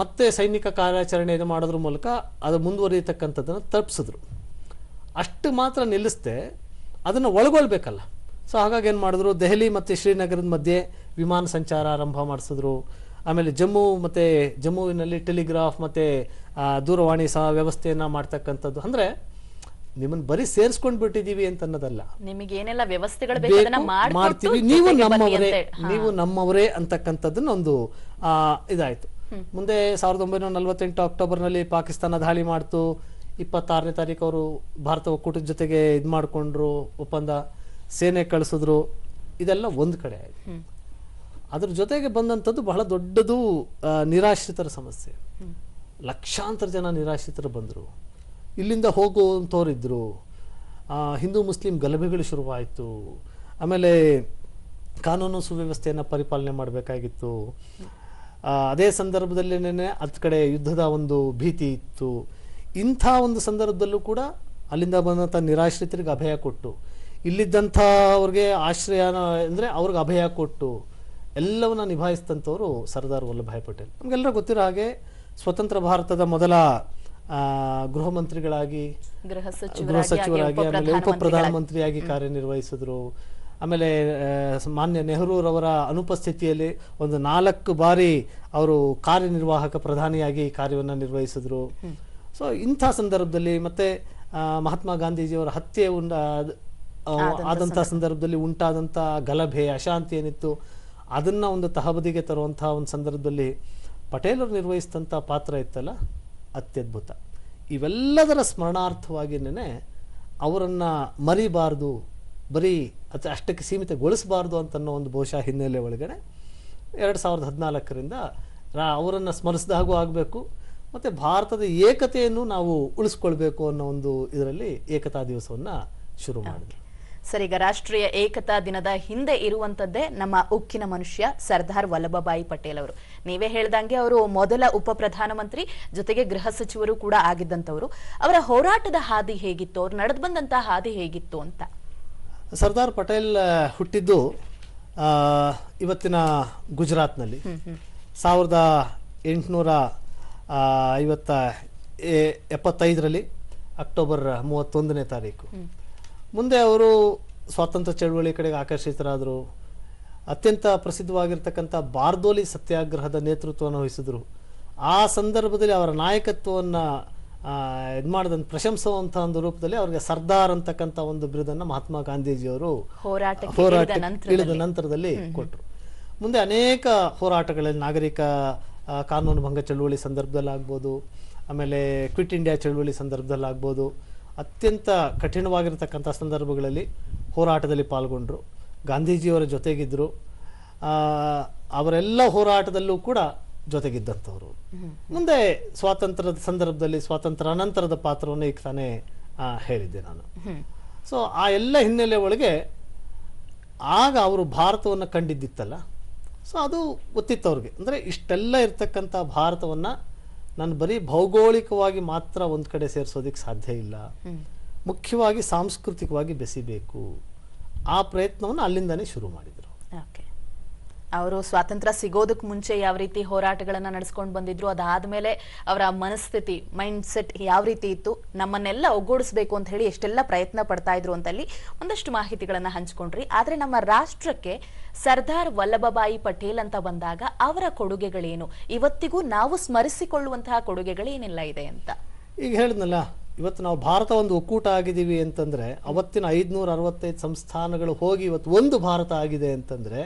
ಮತ್ತೆ ಸೈನಿಕ ಕಾರ್ಯಾಚರಣೆ ಇದು ಮಾಡೋದ್ರ ಮೂಲಕ ಅದು ಮುಂದುವರಿಯತಕ್ಕಂಥದ್ದನ್ನು ತಪ್ಪಿಸಿದ್ರು ಅಷ್ಟು ಮಾತ್ರ ನಿಲ್ಲಿಸ್ದೆ, ಅದನ್ನು ಒಳಗೊಳ್ಬೇಕಲ್ಲ. ಸೊ ಹಾಗಾಗಿ ಏನು ಮಾಡಿದ್ರು? ದೆಹಲಿ ಮತ್ತು ಶ್ರೀನಗರದ ಮಧ್ಯೆ ವಿಮಾನ ಸಂಚಾರ ಆರಂಭ ಮಾಡಿಸಿದ್ರು. ಆಮೇಲೆ ಜಮ್ಮು ಮತ್ತು ಜಮ್ಮುವಿನಲ್ಲಿ ಟೆಲಿಗ್ರಾಫ್ ಮತ್ತು ದೂರವಾಣಿ ಸಹ ವ್ಯವಸ್ಥೆಯನ್ನು ಮಾಡ್ತಕ್ಕಂಥದ್ದು. ಅಂದರೆ ನಿಮ್ಮನ್ನು ಬರೀ ಸೇರಿಸ್ಕೊಂಡು ಬಿಟ್ಟಿದ್ದೀವಿ ಅಂತ ಅನ್ನೋದಲ್ಲ. ನಿಮಗೆ ಏನೆಲ್ಲ ವ್ಯವಸ್ಥೆಗಳು ಮಾಡ್ತೀವಿ. ನೀವು ನಮ್ಮವರೇ. ನೀವು ನಮ್ಮವರೇ ಅಂತಕ್ಕಂಥದ್ದನ್ನ ಒಂದು ಆ, ಇದಾಯ್ತು. ಮುಂದೆ ಸಾವಿರದ ಒಂಬೈನೂರ ನಲವತ್ತೆಂಟು ಅಕ್ಟೋಬರ್ನಲ್ಲಿ ಪಾಕಿಸ್ತಾನ ದಾಳಿ ಮಾಡ್ತು. ಇಪ್ಪತ್ತಾರನೇ ತಾರೀಕು ಅವರು ಭಾರತ ಒಕ್ಕೂಟದ ಜೊತೆಗೆ ಇದು ಮಾಡಿಕೊಂಡ್ರು ಒಪ್ಪಂದ ಸೇನೆ ಕಳಿಸಿದ್ರು. ಇದೆಲ್ಲ ಒಂದು ಕಡೆ ಆಯ್ತು. ಅದ್ರ ಜೊತೆಗೆ ಬಂದಂಥದ್ದು ಬಹಳ ದೊಡ್ಡದು ನಿರಾಶ್ರಿತರ ಸಮಸ್ಯೆ. ಲಕ್ಷಾಂತರ ಜನ ನಿರಾಶ್ರಿತರು ಬಂದರು. ಇಲ್ಲಿಂದ ಹೋಗುವಂಥವ್ರಿದ್ದರು ಹಿಂದೂ, ಮುಸ್ಲಿಂ ಗಲಭೆಗಳು ಶುರುವಾಯಿತು. ಆಮೇಲೆ ಕಾನೂನು ಸುವ್ಯವಸ್ಥೆಯನ್ನು ಪರಿಪಾಲನೆ ಮಾಡಬೇಕಾಗಿತ್ತು. ಅದೇ ಸಂದರ್ಭದಲ್ಲಿನೇ ಅತ್ ಕಡೆ ಯುದ್ಧದ ಒಂದು ಭೀತಿ ಇತ್ತು. ಇಂಥ ಒಂದು ಸಂದರ್ಭದಲ್ಲೂ ಕೂಡ ಅಲ್ಲಿಂದ ಬಂದಂಥ ನಿರಾಶ್ರಿತರಿಗೆ ಅಭಯ ಕೊಟ್ಟು ಇಲ್ಲಿದ್ದಂಥ ಅವ್ರಿಗೆ ಆಶ್ರಯ ಅಂದರೆ ಅವ್ರಿಗೆ ಅಭಯ ಕೊಟ್ಟು ಎಲ್ಲವನ್ನ ನಿಭಾಯಿಸಿದಂಥವ್ರು ಸರ್ದಾರ್ ವಲ್ಲಭಾಯ್ ಪಟೇಲ್. ನಮಗೆಲ್ಲರ ಗೊತ್ತಿರೋ ಹಾಗೆ ಸ್ವತಂತ್ರ ಭಾರತದ ಮೊದಲ ಗೃಹ ಮಂತ್ರಿಗಳಾಗಿ ಗೃಹ ಸಚಿವರಾಗಿ ಆಮೇಲೆ ಉಪ. ಪ್ರಧಾನಮಂತ್ರಿಯಾಗಿ ಕಾರ್ಯನಿರ್ವಹಿಸಿದ್ರು. ಆಮೇಲೆ ಮಾನ್ಯ ನೆಹರೂರವರ ಅನುಪಸ್ಥಿತಿಯಲ್ಲಿ ಒಂದು ನಾಲ್ಕು ಬಾರಿ ಅವರು ಕಾರ್ಯನಿರ್ವಾಹಕ ಪ್ರಧಾನಿಯಾಗಿ ಕಾರ್ಯವನ್ನು ನಿರ್ವಹಿಸಿದ್ರು. ಸೊ ಇಂಥ ಸಂದರ್ಭದಲ್ಲಿ ಮತ್ತೆ ಮಹಾತ್ಮ ಗಾಂಧೀಜಿಯವರ ಹತ್ಯೆ ಉಂಡ ಆದಂಥ ಸಂದರ್ಭದಲ್ಲಿ ಉಂಟಾದಂಥ ಗಲಭೆ ಅಶಾಂತಿ ಏನಿತ್ತು? ಅದನ್ನ ಒಂದು ತಹಬದಿಗೆ ತರುವಂತಹ ಒಂದು ಸಂದರ್ಭದಲ್ಲಿ ಪಟೇಲರು ನಿರ್ವಹಿಸಿದಂಥ ಪಾತ್ರ ಇತ್ತಲ್ಲ? ಅತ್ಯದ್ಭುತ. ಇವೆಲ್ಲದರ ಸ್ಮರಣಾರ್ಥವಾಗಿನೇ ಅವರನ್ನು ಮರಿಬಾರ್ದು, ಬರೀ ಅಥವಾ ಅಷ್ಟಕ್ಕೆ ಸೀಮಿತಗೊಳಿಸಬಾರ್ದು ಅಂತನ್ನೋ ಒಂದು ಬಹುಶಃ ಹಿನ್ನೆಲೆ ಒಳಗಡೆ ಎರಡು ಸಾವಿರದ ಹದಿನಾಲ್ಕರಿಂದ ರಾ ಅವರನ್ನು ಸ್ಮರಿಸಿದಾಗೂ ಆಗಬೇಕು, ಮತ್ತು ಭಾರತದ ಏಕತೆಯನ್ನು ನಾವು ಉಳಿಸ್ಕೊಳ್ಬೇಕು ಅನ್ನೋ ಒಂದು ಇದರಲ್ಲಿ ಏಕತಾ ದಿವಸವನ್ನು ಶುರು ಮಾಡಿದ್ರು. ಸರ್ ಈಗ ರಾಷ್ಟ್ರೀಯ ಏಕತಾ ದಿನದ ಹಿಂದೆ ಇರುವಂತದ್ದೇ ನಮ್ಮ ಉಕ್ಕಿನ ಮನುಷ್ಯ ಸರ್ದಾರ್ ವಲ್ಲಭಭಾಯಿ ಪಟೇಲ್ ಅವರು. ನೀವೇ ಹೇಳ್ದಂಗೆ ಅವರು ಮೊದಲ ಉಪ ಪ್ರಧಾನಮಂತ್ರಿ ಜೊತೆಗೆ ಗೃಹ ಸಚಿವರು ಕೂಡ ಆಗಿದ್ದಂಥವರು. ಅವರ ಹೋರಾಟದ ಹಾದಿ ಹೇಗಿತ್ತು ಅವ್ರು ನಡೆದು ಬಂದಂತಹ ಹಾದಿ ಹೇಗಿತ್ತು ಅಂತ? ಸರ್ದಾರ್ ಪಟೇಲ್ ಹುಟ್ಟಿದ್ದು ಇವತ್ತಿನ ಗುಜರಾತ್ನಲ್ಲಿ. ಸಾವಿರದ ಎಂಟುನೂರ ಐವತ್ತ ಎಪ್ಪತ್ತೈದರಲ್ಲಿ ಅಕ್ಟೋಬರ್ ಮೂವತ್ತೊಂದನೇ ತಾರೀಕು. ಮುಂದೆ ಅವರು ಸ್ವಾತಂತ್ರ್ಯ ಚಳವಳಿ ಕಡೆಗೆ ಆಕರ್ಷಿತರಾದರು. ಅತ್ಯಂತ ಪ್ರಸಿದ್ಧವಾಗಿರ್ತಕ್ಕಂಥ ಬಾರ್ದೋಲಿ ಸತ್ಯಾಗ್ರಹದ ನೇತೃತ್ವವನ್ನು ವಹಿಸಿದರು. ಆ ಸಂದರ್ಭದಲ್ಲಿ ಅವರ ನಾಯಕತ್ವವನ್ನು ಇದು ಮಾಡಿದಂಥ ಪ್ರಶಂಸುವಂಥ ಒಂದು ರೂಪದಲ್ಲಿ ಅವರಿಗೆ ಸರ್ದಾರ್ ಅಂತಕ್ಕಂಥ ಒಂದು ಬಿರುದನ್ನು ಮಹಾತ್ಮ ಗಾಂಧೀಜಿಯವರು ಅವರು ಹೋರಾಟ ಇಳಿದ ನಂತರದಲ್ಲಿ. ಕೊಟ್ಟರು ಮುಂದೆ ಅನೇಕ ಹೋರಾಟಗಳಲ್ಲಿ ನಾಗರಿಕ ಕಾನೂನು ಭಂಗ ಚಳುವಳಿ ಸಂದರ್ಭದಲ್ಲಾಗ್ಬೋದು ಆಮೇಲೆ ಕ್ವಿಟ್ ಇಂಡಿಯಾ ಚಳುವಳಿ ಸಂದರ್ಭದಲ್ಲಾಗ್ಬೋದು ಅತ್ಯಂತ ಕಠಿಣವಾಗಿರ್ತಕ್ಕಂಥ ಸಂದರ್ಭಗಳಲ್ಲಿ ಹೋರಾಟದಲ್ಲಿ ಪಾಲ್ಗೊಂಡರು. ಗಾಂಧೀಜಿಯವರ ಜೊತೆಗಿದ್ದರು ಅವರೆಲ್ಲ ಹೋರಾಟದಲ್ಲೂ ಕೂಡ ಜೊತೆಗಿದ್ದಂಥವ್ರು. ಮುಂದೆ ಸ್ವಾತಂತ್ರ್ಯದ ಸಂದರ್ಭದಲ್ಲಿ ಸ್ವಾತಂತ್ರ್ಯ ಅನಂತರದ ಪಾತ್ರವನ್ನು ಈಗ ತಾನೇ ಹೇಳಿದ್ದೆ ನಾನು. ಸೊ ಆ ಎಲ್ಲ ಹಿನ್ನೆಲೆ ಒಳಗೆ ಆಗ ಅವರು ಭಾರತವನ್ನು ಕಂಡಿದ್ದಿತ್ತಲ್ಲ. ಸೊ ಅದು ಗೊತ್ತಿತ್ತು ಅವ್ರಿಗೆ ಅಂದರೆ ಇಷ್ಟೆಲ್ಲ ಇರ್ತಕ್ಕಂಥ ಭಾರತವನ್ನು ನಾನು ಬರೀ ಭೌಗೋಳಿಕವಾಗಿ ಮಾತ್ರ ಒಂದು ಕಡೆ ಸೇರಿಸೋದಕ್ಕೆ ಸಾಧ್ಯ ಇಲ್ಲ. ಮುಖ್ಯವಾಗಿ ಸಾಂಸ್ಕೃತಿಕವಾಗಿ ಬೆಸಿಬೇಕು. ಆ ಪ್ರಯತ್ನವನ್ನು ಅಲ್ಲಿಂದನೇ ಶುರು ಮಾಡಿದರು. ಓಕೆ. ಅವರು ಸ್ವಾತಂತ್ರ್ಯ ಸಿಗೋದಕ್ಕೆ ಮುಂಚೆ ಯಾವ ರೀತಿ ಹೋರಾಟಗಳನ್ನ ನಡೆಸ್ಕೊಂಡು ಬಂದಿದ್ರು, ಅದಾದ್ಮೇಲೆ ಅವರ ಮನಸ್ಥಿತಿ ಮೈಂಡ್ ಸೆಟ್ ಯಾವ ರೀತಿ ಇತ್ತು, ನಮ್ಮನ್ನೆಲ್ಲ ಒಗ್ಗೂಡಿಸ್ಬೇಕು ಅಂತ ಹೇಳಿ ಎಷ್ಟೆಲ್ಲ ಪ್ರಯತ್ನ ಪಡ್ತಾ ಇದ್ರು ಅಂತಲ್ಲಿ ಒಂದಷ್ಟು ಮಾಹಿತಿಗಳನ್ನ ಹಂಚ್ಕೊಂಡ್ರಿ. ಆದ್ರೆ ನಮ್ಮ ರಾಷ್ಟ್ರಕ್ಕೆ ಸರ್ದಾರ್ ವಲ್ಲಭಭಾಯಿ ಪಟೇಲ್ ಅಂತ ಬಂದಾಗ ಅವರ ಕೊಡುಗೆಗಳೇನು? ಇವತ್ತಿಗೂ ನಾವು ಸ್ಮರಿಸಿಕೊಳ್ಳುವಂತಹ ಕೊಡುಗೆಗಳೇನೆಲ್ಲ ಇದೆ ಅಂತ? ಈಗ ಹೇಳಿದ್ನಲ್ಲ, ಇವತ್ತು ನಾವು ಭಾರತ ಒಂದು ಒಕ್ಕೂಟ ಆಗಿದ್ದೀವಿ ಅಂತಂದರೆ, ಅವತ್ತಿನ ಐದುನೂರ ಅರವತ್ತೈದು ಸಂಸ್ಥಾನಗಳು ಹೋಗಿ ಇವತ್ತು ಒಂದು ಭಾರತ ಆಗಿದೆ ಅಂತಂದ್ರೆ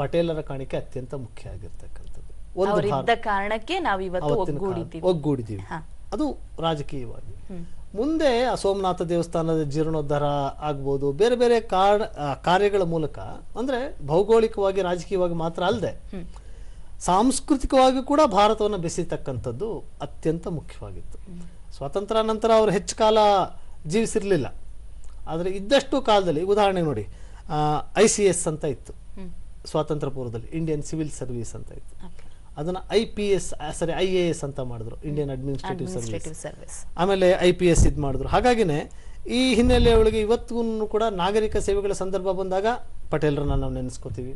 ಪಟೇಲರ ಕಾಣಿಕೆ ಅತ್ಯಂತ ಮುಖ್ಯ ಆಗಿರ್ತಕ್ಕಂಥದ್ದು. ಒಂದು ಕಾರಣಕ್ಕೆ ನಾವು ಇವತ್ತು ಒಗ್ಗೂಡಿದೀವಿ ಅದು ರಾಜಕೀಯವಾಗಿ. ಮುಂದೆ ಆ ಸೋಮನಾಥ ದೇವಸ್ಥಾನದ ಜೀರ್ಣೋದ್ಧಾರ ಆಗ್ಬೋದು ಬೇರೆ ಬೇರೆ ಕಾರ್ ಕಾರ್ಯಗಳ ಮೂಲಕ ಅಂದ್ರೆ ಭೌಗೋಳಿಕವಾಗಿ ರಾಜಕೀಯವಾಗಿ ಮಾತ್ರ ಅಲ್ಲದೆ ಸಾಂಸ್ಕೃತಿಕವಾಗಿ ಕೂಡ ಭಾರತವನ್ನು ಬೆಸೀತಕ್ಕಂಥದ್ದು ಅತ್ಯಂತ ಮುಖ್ಯವಾಗಿತ್ತು. ಸ್ವಾತಂತ್ರ್ಯ ನಂತರ ಅವರು ಹೆಚ್ಚು ಕಾಲ ಜೀವಿಸಿರಲಿಲ್ಲ. ಆದರೆ ಇದ್ದಷ್ಟು ಕಾಲದಲ್ಲಿ ಉದಾಹರಣೆ ನೋಡಿ ಐ ಸಿ ಎಸ್ ಅಂತ ಇತ್ತು. ಸ್ವಾತಂತ್ರ್ಯ ಪೂರ್ವದಲ್ಲಿ ಇಂಡಿಯನ್ ಸಿವಿಲ್ ಸರ್ವಿಸ್ ಅಂತ ಇತ್ತು. ಅದನ್ನ I P S sorry I A S ಅಂತ ಮಾಡಿದ್ರು ಇಂಡಿಯನ್ ಅಡ್ಮಿನಿಸ್ಟ್ರೇಟಿವ್ ಸರ್ವಿಸ್ ಆಮೇಲೆ ಐ ಪಿ ಎಸ್ ಇದು ಮಾಡಿದ್ರು. ಹಾಗಾಗಿನೇ ಈ ಹಿನ್ನೆಲೆಯೊಳಗೆ ಇವತ್ತಿಗೂ ಕೂಡ ನಾಗರಿಕ ಸೇವೆಗಳ ಸಂದರ್ಭ ಬಂದಾಗ ಪಟೇಲರನ್ನ ನಾವು ನೆನೆಸ್ಕೋತೀವಿ.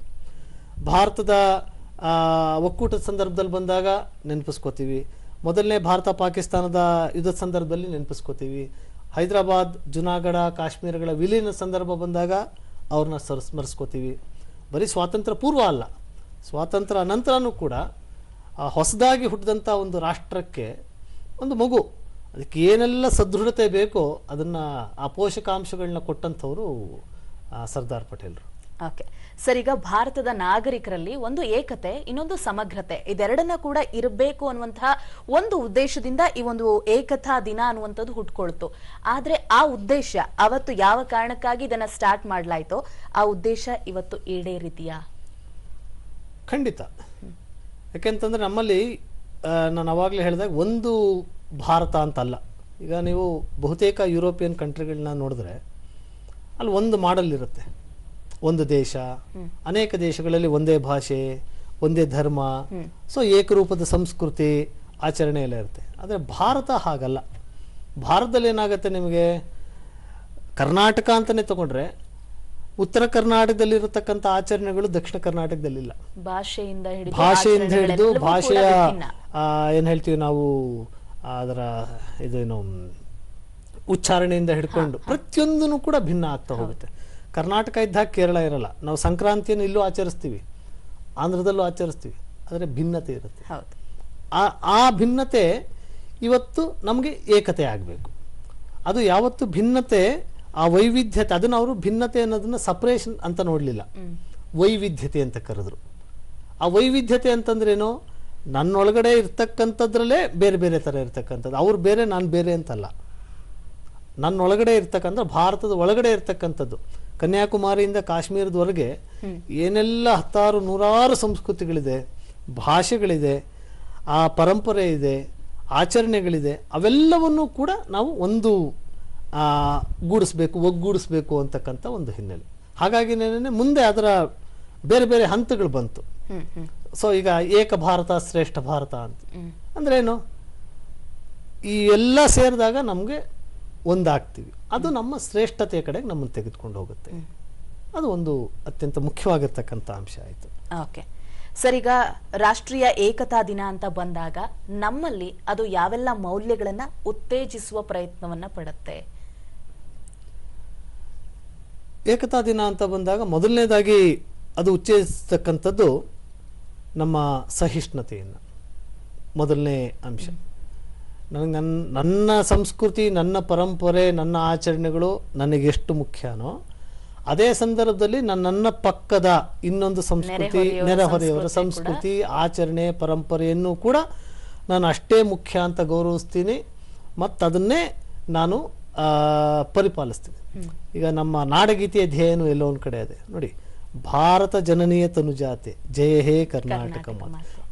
ಭಾರತದ ಒಕ್ಕೂಟದ ಸಂದರ್ಭದಲ್ಲಿ ಬಂದಾಗ ನೆನಪಿಸ್ಕೋತೀವಿ. ಮೊದಲನೇ ಭಾರತ ಪಾಕಿಸ್ತಾನದ ಯುದ್ಧದ ಸಂದರ್ಭದಲ್ಲಿ ನೆನಪಿಸ್ಕೋತೀವಿ. ಹೈದರಾಬಾದ್ ಜುನಾಗಢ ಕಾಶ್ಮೀರಗಳ ವಿಲೀನ ಸಂದರ್ಭ ಬಂದಾಗ ಅವ್ರನ್ನ ಸರ್ ಸ್ಮರಿಸ್ಕೋತೀವಿ ಬರೀ ಸ್ವಾತಂತ್ರ್ಯ ಪೂರ್ವ ಅಲ್ಲ, ಸ್ವಾತಂತ್ರ್ಯ ಅನಂತರನೂ ಕೂಡ ಆ ಹೊಸದಾಗಿ ಹುಟ್ಟಿದಂಥ ಒಂದು ರಾಷ್ಟ್ರಕ್ಕೆ ಒಂದು ಮಗು. ಅದಕ್ಕೆ ಏನೆಲ್ಲ ಸದೃಢತೆ ಬೇಕೋ ಅದನ್ನು ಆ ಪೋಷಕಾಂಶಗಳನ್ನ ಕೊಟ್ಟಂಥವರು ಸರ್ದಾರ್ ಪಟೇಲ್ರು. ಓಕೆ ಸರ್ ಈಗ ಭಾರತದ ನಾಗರಿಕರಲ್ಲಿ ಒಂದು ಏಕತೆ, ಇನ್ನೊಂದು ಸಮಗ್ರತೆ, ಇದೆರಡನ್ನ ಕೂಡ ಇರಬೇಕು ಅನ್ನುವಂತಹ ಒಂದು ಉದ್ದೇಶದಿಂದ ಈ ಒಂದು ಏಕತಾ ದಿನ ಅನ್ನುವಂಥದ್ದು ಹುಟ್ಕೊಳ್ತು. ಆದ್ರೆ ಆ ಉದ್ದೇಶ ಅವತ್ತು ಯಾವ ಕಾರಣಕ್ಕಾಗಿ ಇದನ್ನ ಸ್ಟಾರ್ಟ್ ಮಾಡಲಾಯ್ತೋ, ಆ ಉದ್ದೇಶ ಇವತ್ತು ಈಡೇರಿದೆಯಾ? ಖಂಡಿತ. ಯಾಕೆಂತಂದ್ರೆ ನಮ್ಮಲ್ಲಿ ನಾನು ಅವಾಗಲೇ ಹೇಳಿದಾಗ ಒಂದು ಭಾರತ ಅಂತಲ್ಲ. ಈಗ ನೀವು ಬಹುತೇಕ ಯುರೋಪಿಯನ್ ಕಂಟ್ರಿಗಳನ್ನ ನೋಡಿದ್ರೆ, ಅಲ್ಲಿ ಒಂದು ಮಾಡಲ್ ಇರುತ್ತೆ. ಒಂದು ದೇಶ ಅನೇಕ ದೇಶಗಳಲ್ಲಿ ಒಂದೇ ಭಾಷೆ ಒಂದೇ ಧರ್ಮ ಸೊ ಏಕರೂಪದ ಸಂಸ್ಕೃತಿ ಆಚರಣೆ ಎಲ್ಲ ಇರುತ್ತೆ. ಆದರೆ ಭಾರತ ಹಾಗಲ್ಲ. ಭಾರತದಲ್ಲಿ ಏನಾಗುತ್ತೆ ನಿಮಗೆ? ಕರ್ನಾಟಕ ಅಂತಲೇ ತಗೊಂಡ್ರೆ ಉತ್ತರ ಕರ್ನಾಟಕದಲ್ಲಿರತಕ್ಕಂಥ ಆಚರಣೆಗಳು ದಕ್ಷಿಣ ಕರ್ನಾಟಕದಲ್ಲಿಲ್ಲ. ಭಾಷೆಯಿಂದ ಹಿಡಿದು ಭಾಷೆಯಿಂದ ಹಿಡಿದು ಭಾಷೆಯ ಏನ್ ಹೇಳ್ತೀವಿ ನಾವು? ಅದರ ಇದೇನು? ಉಚ್ಚಾರಣೆಯಿಂದ ಹಿಡ್ಕೊಂಡು ಪ್ರತಿಯೊಂದೂ ಕೂಡ ಭಿನ್ನ ಆಗ್ತಾ ಹೋಗುತ್ತೆ. ಕರ್ನಾಟಕ ಇದ್ದಾಗ ಕೇರಳ ಇರಲ್ಲ. ನಾವು ಸಂಕ್ರಾಂತಿಯನ್ನು ಇಲ್ಲೂ ಆಚರಿಸ್ತೀವಿ. ಆಂಧ್ರದಲ್ಲೂ ಆಚರಿಸ್ತೀವಿ. ಆದರೆ ಭಿನ್ನತೆ ಇರುತ್ತೆ. ಹೌದು. ಆ ಆ ಭಿನ್ನತೆ ಇವತ್ತು ನಮಗೆ ಏಕತೆ ಆಗಬೇಕು. ಅದು ಯಾವತ್ತು ಭಿನ್ನತೆ ಆ ವೈವಿಧ್ಯತೆ ಅದನ್ನು ಅವರು ಭಿನ್ನತೆ ಅನ್ನೋದನ್ನ ಸಪ್ರೇಷನ್ ಅಂತ ನೋಡಲಿಲ್ಲ. ವೈವಿಧ್ಯತೆ ಅಂತ ಕರೆದ್ರು. ಆ ವೈವಿಧ್ಯತೆ ಅಂತಂದ್ರೇನು? ನನ್ನೊಳಗಡೆ ಇರ್ತಕ್ಕಂಥದ್ರಲ್ಲೇ ಬೇರೆ ಬೇರೆ ಥರ ಇರ್ತಕ್ಕಂಥದ್ದು. ಅವ್ರು ಬೇರೆ ನಾನು ಬೇರೆ ಅಂತಲ್ಲ. ನನ್ನೊಳಗಡೆ ಇರ್ತಕ್ಕಂಥ ಭಾರತದ ಒಳಗಡೆ ಇರ್ತಕ್ಕಂಥದ್ದು. ಕನ್ಯಾಕುಮಾರಿಯಿಂದ ಕಾಶ್ಮೀರದವರೆಗೆ ಏನೆಲ್ಲ ಹತ್ತಾರು ನೂರಾರು ಸಂಸ್ಕೃತಿಗಳಿದೆ ಭಾಷೆಗಳಿದೆ ಆ ಪರಂಪರೆ ಇದೆ ಆಚರಣೆಗಳಿದೆ ಅವೆಲ್ಲವನ್ನೂ ಕೂಡ ನಾವು ಒಂದು ಗೂಡಿಸ್ಬೇಕು ಒಗ್ಗೂಡಿಸ್ಬೇಕು ಅಂತಕ್ಕಂಥ ಒಂದು ಹಿನ್ನೆಲೆ. ಹಾಗಾಗಿ ಮುಂದೆ ಅದರ ಬೇರೆ ಬೇರೆ ಹಂತಗಳು ಬಂತು. ಸೊ ಈಗ ಏಕ ಭಾರತ ಶ್ರೇಷ್ಠ ಭಾರತ ಅಂತ. ಅಂದ್ರೆ ಏನು ಈ ಎಲ್ಲ ಸೇರಿದಾಗ ನಮಗೆ ಒಂದಾಗ್ತೀವಿ. ಅದು ನಮ್ಮ ಶ್ರೇಷ್ಠತೆಯ ಕಡೆಗೆ ನಮ್ಮನ್ನು ತೆಗೆದುಕೊಂಡು ಹೋಗುತ್ತೆ. ಅದು ಒಂದು ಅತ್ಯಂತ ಮುಖ್ಯವಾಗಿರ್ತಕ್ಕಂಥ ಅಂಶ ಆಯಿತು. ಓಕೆ. ಸರ್ ಈಗ ರಾಷ್ಟ್ರೀಯ ಏಕತಾ ದಿನ ಅಂತ ಬಂದಾಗ ನಮ್ಮಲ್ಲಿ ಅದು ಯಾವೆಲ್ಲ ಮೌಲ್ಯಗಳನ್ನು ಉತ್ತೇಜಿಸುವ ಪ್ರಯತ್ನವನ್ನು ಪಡುತ್ತೆ? ಏಕತಾ ದಿನ ಅಂತ ಬಂದಾಗ ಮೊದಲನೇದಾಗಿ ಅದು ಉಚ್ಚೇಜಿಸ್ತಕ್ಕಂಥದ್ದು ನಮ್ಮ ಸಹಿಷ್ಣುತೆಯನ್ನು. ಮೊದಲನೇ ಅಂಶ. ನನಗೆ ನನ್ನ ನನ್ನ ಸಂಸ್ಕೃತಿ ನನ್ನ ಪರಂಪರೆ ನನ್ನ ಆಚರಣೆಗಳು ನನಗೆಷ್ಟು ಮುಖ್ಯನೋ ಅದೇ ಸಂದರ್ಭದಲ್ಲಿ ನನ್ನ ನನ್ನ ಪಕ್ಕದ ಇನ್ನೊಂದು ಸಂಸ್ಕೃತಿ ನೆರೆಹೊರೆಯವರ ಸಂಸ್ಕೃತಿ ಆಚರಣೆ ಪರಂಪರೆಯನ್ನು ಕೂಡ ನಾನು ಅಷ್ಟೇ ಮುಖ್ಯ ಅಂತ ಗೌರವಿಸ್ತೀನಿ. ಮತ್ತು ಅದನ್ನೇ ನಾನು ಪರಿಪಾಲಿಸ್ತೀನಿ. ಈಗ ನಮ್ಮ ನಾಡಗೀತೆಯ ಧ್ಯೇಯನು ಎಲ್ಲೋ ಒಂದು ಕಡೆ ಇದೆ. ನೋಡಿ ಭಾರತ ಜನನೀಯ ತನುಜಾತೆ. ಜಯ ಹೇ ಕರ್ನಾಟಕ.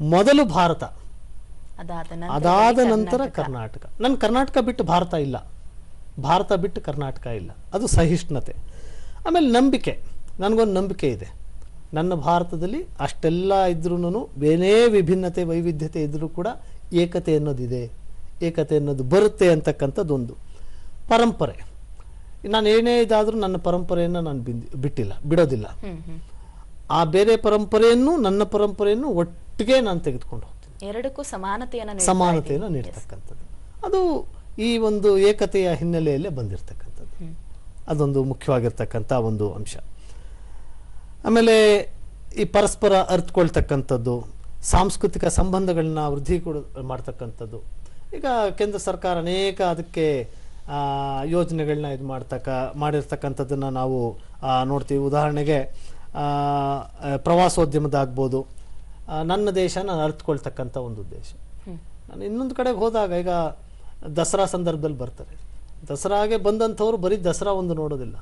ಮೊದಲು ಭಾರತ. ಅದಾದ ನಂತರ ಕರ್ನಾಟಕ. ನನ್ನ ಕರ್ನಾಟಕ ಬಿಟ್ಟು ಭಾರತ ಇಲ್ಲ. ಭಾರತ ಬಿಟ್ಟು ಕರ್ನಾಟಕ ಇಲ್ಲ. ಅದು ಸಹಿಷ್ಣುತೆ. ಆಮೇಲೆ ನಂಬಿಕೆ. ನನಗೊಂದು ನಂಬಿಕೆ ಇದೆ. ನನ್ನ ಭಾರತದಲ್ಲಿ ಅಷ್ಟೆಲ್ಲ ಇದ್ರೂ ಬೇನೇ ವಿಭಿನ್ನತೆ ವೈವಿಧ್ಯತೆ ಇದ್ದರೂ ಕೂಡ ಏಕತೆ ಅನ್ನೋದಿದೆ. ಏಕತೆ ಅನ್ನೋದು ಬರುತ್ತೆ ಅಂತಕ್ಕಂಥದ್ದೊಂದು ಪರಂಪರೆ. ನಾನು ಏನೇ ಇದಾದರೂ ನನ್ನ ಪರಂಪರೆಯನ್ನು ನಾನು ಬಿಂದ್- ಬಿಟ್ಟಿಲ್ಲ ಬಿಡೋದಿಲ್ಲ. ಆ ಬೇರೆ ಪರಂಪರೆಯನ್ನು ನನ್ನ ಪರಂಪರೆಯನ್ನು ಒಟ್ಟಿಗೆ ನಾನು ತೆಗೆದುಕೊಂಡು ಎರಡಕ್ಕೂ ಸಮಾನತೆಯನ್ನು ಸಮಾನತೆಯನ್ನು. ನೀಡ್ತಕ್ಕಂಥದ್ದು. ಅದು ಈ ಒಂದು ಏಕತೆಯ ಹಿನ್ನೆಲೆಯಲ್ಲೇ ಬಂದಿರತಕ್ಕಂಥದ್ದು. ಅದೊಂದು ಮುಖ್ಯವಾಗಿರ್ತಕ್ಕಂಥ ಒಂದು ಅಂಶ. ಆಮೇಲೆ ಈ ಪರಸ್ಪರ ಅರ್ಥಕೊಳ್ತಕ್ಕಂಥದ್ದು ಸಾಂಸ್ಕೃತಿಕ ಸಂಬಂಧಗಳನ್ನ ವೃದ್ಧಿ ಕೊಡ ಮಾಡ್ತಕ್ಕಂಥದ್ದು. ಈಗ ಕೇಂದ್ರ ಸರ್ಕಾರ ಅನೇಕ ಅದಕ್ಕೆ ಯೋಜನೆಗಳನ್ನ ಇದು ಮಾಡ್ತಕ್ಕ ಮಾಡಿರ್ತಕ್ಕಂಥದ್ದನ್ನು ನಾವು ನೋಡ್ತೀವಿ. ಉದಾಹರಣೆಗೆ ಪ್ರವಾಸೋದ್ಯಮದಾಗ್ಬೋದು ನನ್ನ ದೇಶ ನಾನು ಅರ್ಥಕೊಳ್ತಕ್ಕಂಥ ಒಂದು ಉದ್ದೇಶ ನಾನು ಇನ್ನೊಂದು ಕಡೆಗೆ ಹೋದಾಗ ಈಗ ದಸರಾ ಸಂದರ್ಭದಲ್ಲಿ ಬರ್ತಾರೆ. ದಸರಾಗೆ ಬಂದಂಥವ್ರು ಬರೀ ದಸರಾ ಒಂದು ನೋಡೋದಿಲ್ಲ.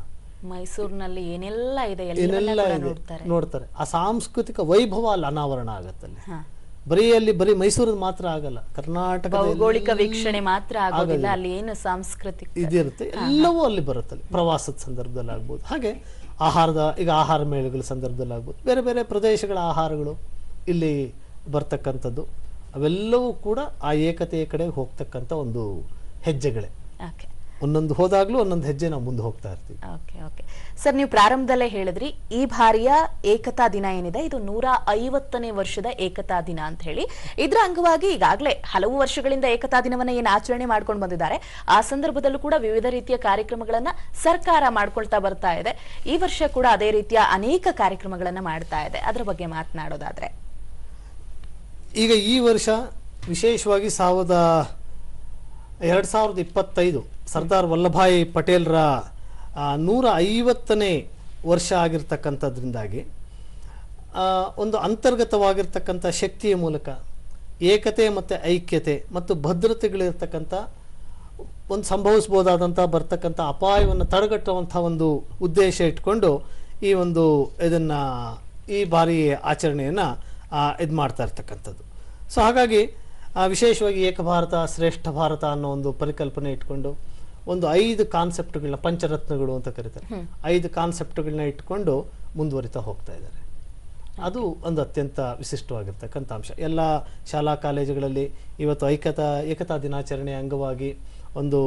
ಮೈಸೂರಿನಲ್ಲಿ ಏನೆಲ್ಲ ಇದೆ ಏನೆಲ್ಲ ನೋಡ್ತಾರೆ. ಆ ಸಾಂಸ್ಕೃತಿಕ ವೈಭವ ಅಲ್ಲಿ ಅನಾವರಣ ಆಗತ್ತಲ್ಲಿ. ಬರೀ ಅಲ್ಲಿ ಬರೀ ಮೈಸೂರಿನ ಮಾತ್ರ ಆಗಲ್ಲ ಕರ್ನಾಟಕ ಭೌಗೋಳಿಕ ವೀಕ್ಷಣೆ ಮಾತ್ರ ಆಗೋದಿಲ್ಲ ಅಲ್ಲಿ ಏನು ಸಾಂಸ್ಕೃತಿಕ ಇದಿರುತ್ತೆ. ಎಲ್ಲವೂ ಅಲ್ಲಿ ಬರುತ್ತಲ್ಲಿ ಪ್ರವಾಸದ ಸಂದರ್ಭದಲ್ಲಿ ಆಗ್ಬೋದು ಹಾಗೆ ಆಹಾರದ ಈಗ ಆಹಾರ ಮೇಳಗಳ ಸಂದರ್ಭದಲ್ಲಿ ಆಗ್ಬೋದು ಬೇರೆ ಬೇರೆ ಪ್ರದೇಶಗಳ ಆಹಾರಗಳು. ಇಲ್ಲಿ ಬರ್ತಕ್ಕಂಥದ್ದು. ಅವೆಲ್ಲವೂ ಕೂಡ ಆ ಏಕತೆಯ ಕಡೆ ಹೋಗ್ತಕ್ಕಂಥ ಒಂದು ಹೆಜ್ಜೆಗಳೇ. ಓಕೆ. ಒಂದೊಂದು ಹೋದಾಗ್ಲೂ ಒಂದೊಂದು ಹೆಜ್ಜೆ ನಾವು ಮುಂದೆ ಹೋಗ್ತಾ ಇರ್ತೀವಿ. Okay okay. ಸರ್ ನೀವು ಪ್ರಾರಂಭದಲ್ಲೇ ಹೇಳಿದ್ರಿ ಈ ಬಾರಿಯ ಏಕತಾ ದಿನ ಏನಿದೆ? ಇದು ನೂರ ಐವತ್ತನೇ ವರ್ಷದ ಏಕತಾ ದಿನ ಅಂತ ಹೇಳಿ. ಇದರ ಅಂಗವಾಗಿ ಈಗಾಗಲೇ ಹಲವು ವರ್ಷಗಳಿಂದ ಏಕತಾ ದಿನವನ್ನ ಏನು ಆಚರಣೆ ಮಾಡ್ಕೊಂಡು ಬಂದಿದ್ದಾರೆ. ಆ ಸಂದರ್ಭದಲ್ಲೂ ಕೂಡ ವಿವಿಧ ರೀತಿಯ ಕಾರ್ಯಕ್ರಮಗಳನ್ನ ಸರ್ಕಾರ ಮಾಡ್ಕೊಳ್ತಾ ಬರ್ತಾ ಇದೆ. ಈ ವರ್ಷ ಕೂಡ ಅದೇ ರೀತಿಯ ಅನೇಕ ಕಾರ್ಯಕ್ರಮಗಳನ್ನ ಮಾಡ್ತಾ ಇದೆ. ಅದರ ಬಗ್ಗೆ ಮಾತನಾಡೋದಾದ್ರೆ. ಈಗ ಈ ವರ್ಷ ವಿಶೇಷವಾಗಿ ಸಾವಿರದ ಎರಡು ಸಾವಿರದ ಇಪ್ಪತ್ತೈದು ಸರ್ದಾರ್ ವಲ್ಲಭಾಯಿ ಪಟೇಲ್ರ ನೂರ ಐವತ್ತನೇ ವರ್ಷ ಆಗಿರ್ತಕ್ಕಂಥದ್ರಿಂದಾಗಿ ಒಂದು ಅಂತರ್ಗತವಾಗಿರ್ತಕ್ಕಂಥ ಶಕ್ತಿಯ ಮೂಲಕ ಏಕತೆ ಮತ್ತು ಐಕ್ಯತೆ ಮತ್ತು ಭದ್ರತೆಗಳಿರ್ತಕ್ಕಂಥ ಒಂದು ಸಂಭವಿಸ್ಬೋದಾದಂಥ ಬರ್ತಕ್ಕಂಥ ಅಪಾಯವನ್ನು ತಡೆಗಟ್ಟುವಂಥ ಒಂದು ಉದ್ದೇಶ ಇಟ್ಕೊಂಡು ಈ ಒಂದು ಇದನ್ನು ಈ ಬಾರಿ ಆಚರಣೆಯನ್ನು ಇದು ಮಾಡ್ತಾ ಇರ್ತಕ್ಕಂಥದ್ದು. ಸೊ ಹಾಗಾಗಿ ವಿಶೇಷವಾಗಿ ಏಕ ಭಾರತ ಶ್ರೇಷ್ಠ ಭಾರತ ಅನ್ನೋ ಒಂದು ಪರಿಕಲ್ಪನೆ ಇಟ್ಕೊಂಡು ಒಂದು ಐದು ಕಾನ್ಸೆಪ್ಟ್ಗಳನ್ನ ಪಂಚರತ್ನಗಳು ಅಂತ ಕರೀತಾರೆ. ಐದು ಕಾನ್ಸೆಪ್ಟ್ಗಳನ್ನ ಇಟ್ಕೊಂಡು ಮುಂದುವರಿತಾ ಹೋಗ್ತಾ ಇದ್ದಾರೆ. ಅದು ಒಂದು ಅತ್ಯಂತ ವಿಶಿಷ್ಟವಾಗಿರ್ತಕ್ಕಂಥ ಅಂಶ. ಎಲ್ಲ ಶಾಲಾ ಕಾಲೇಜುಗಳಲ್ಲಿ ಇವತ್ತು ಐಕ್ಯತಾ ಏಕತಾ ದಿನಾಚರಣೆ ಅಂಗವಾಗಿ ಒಂದು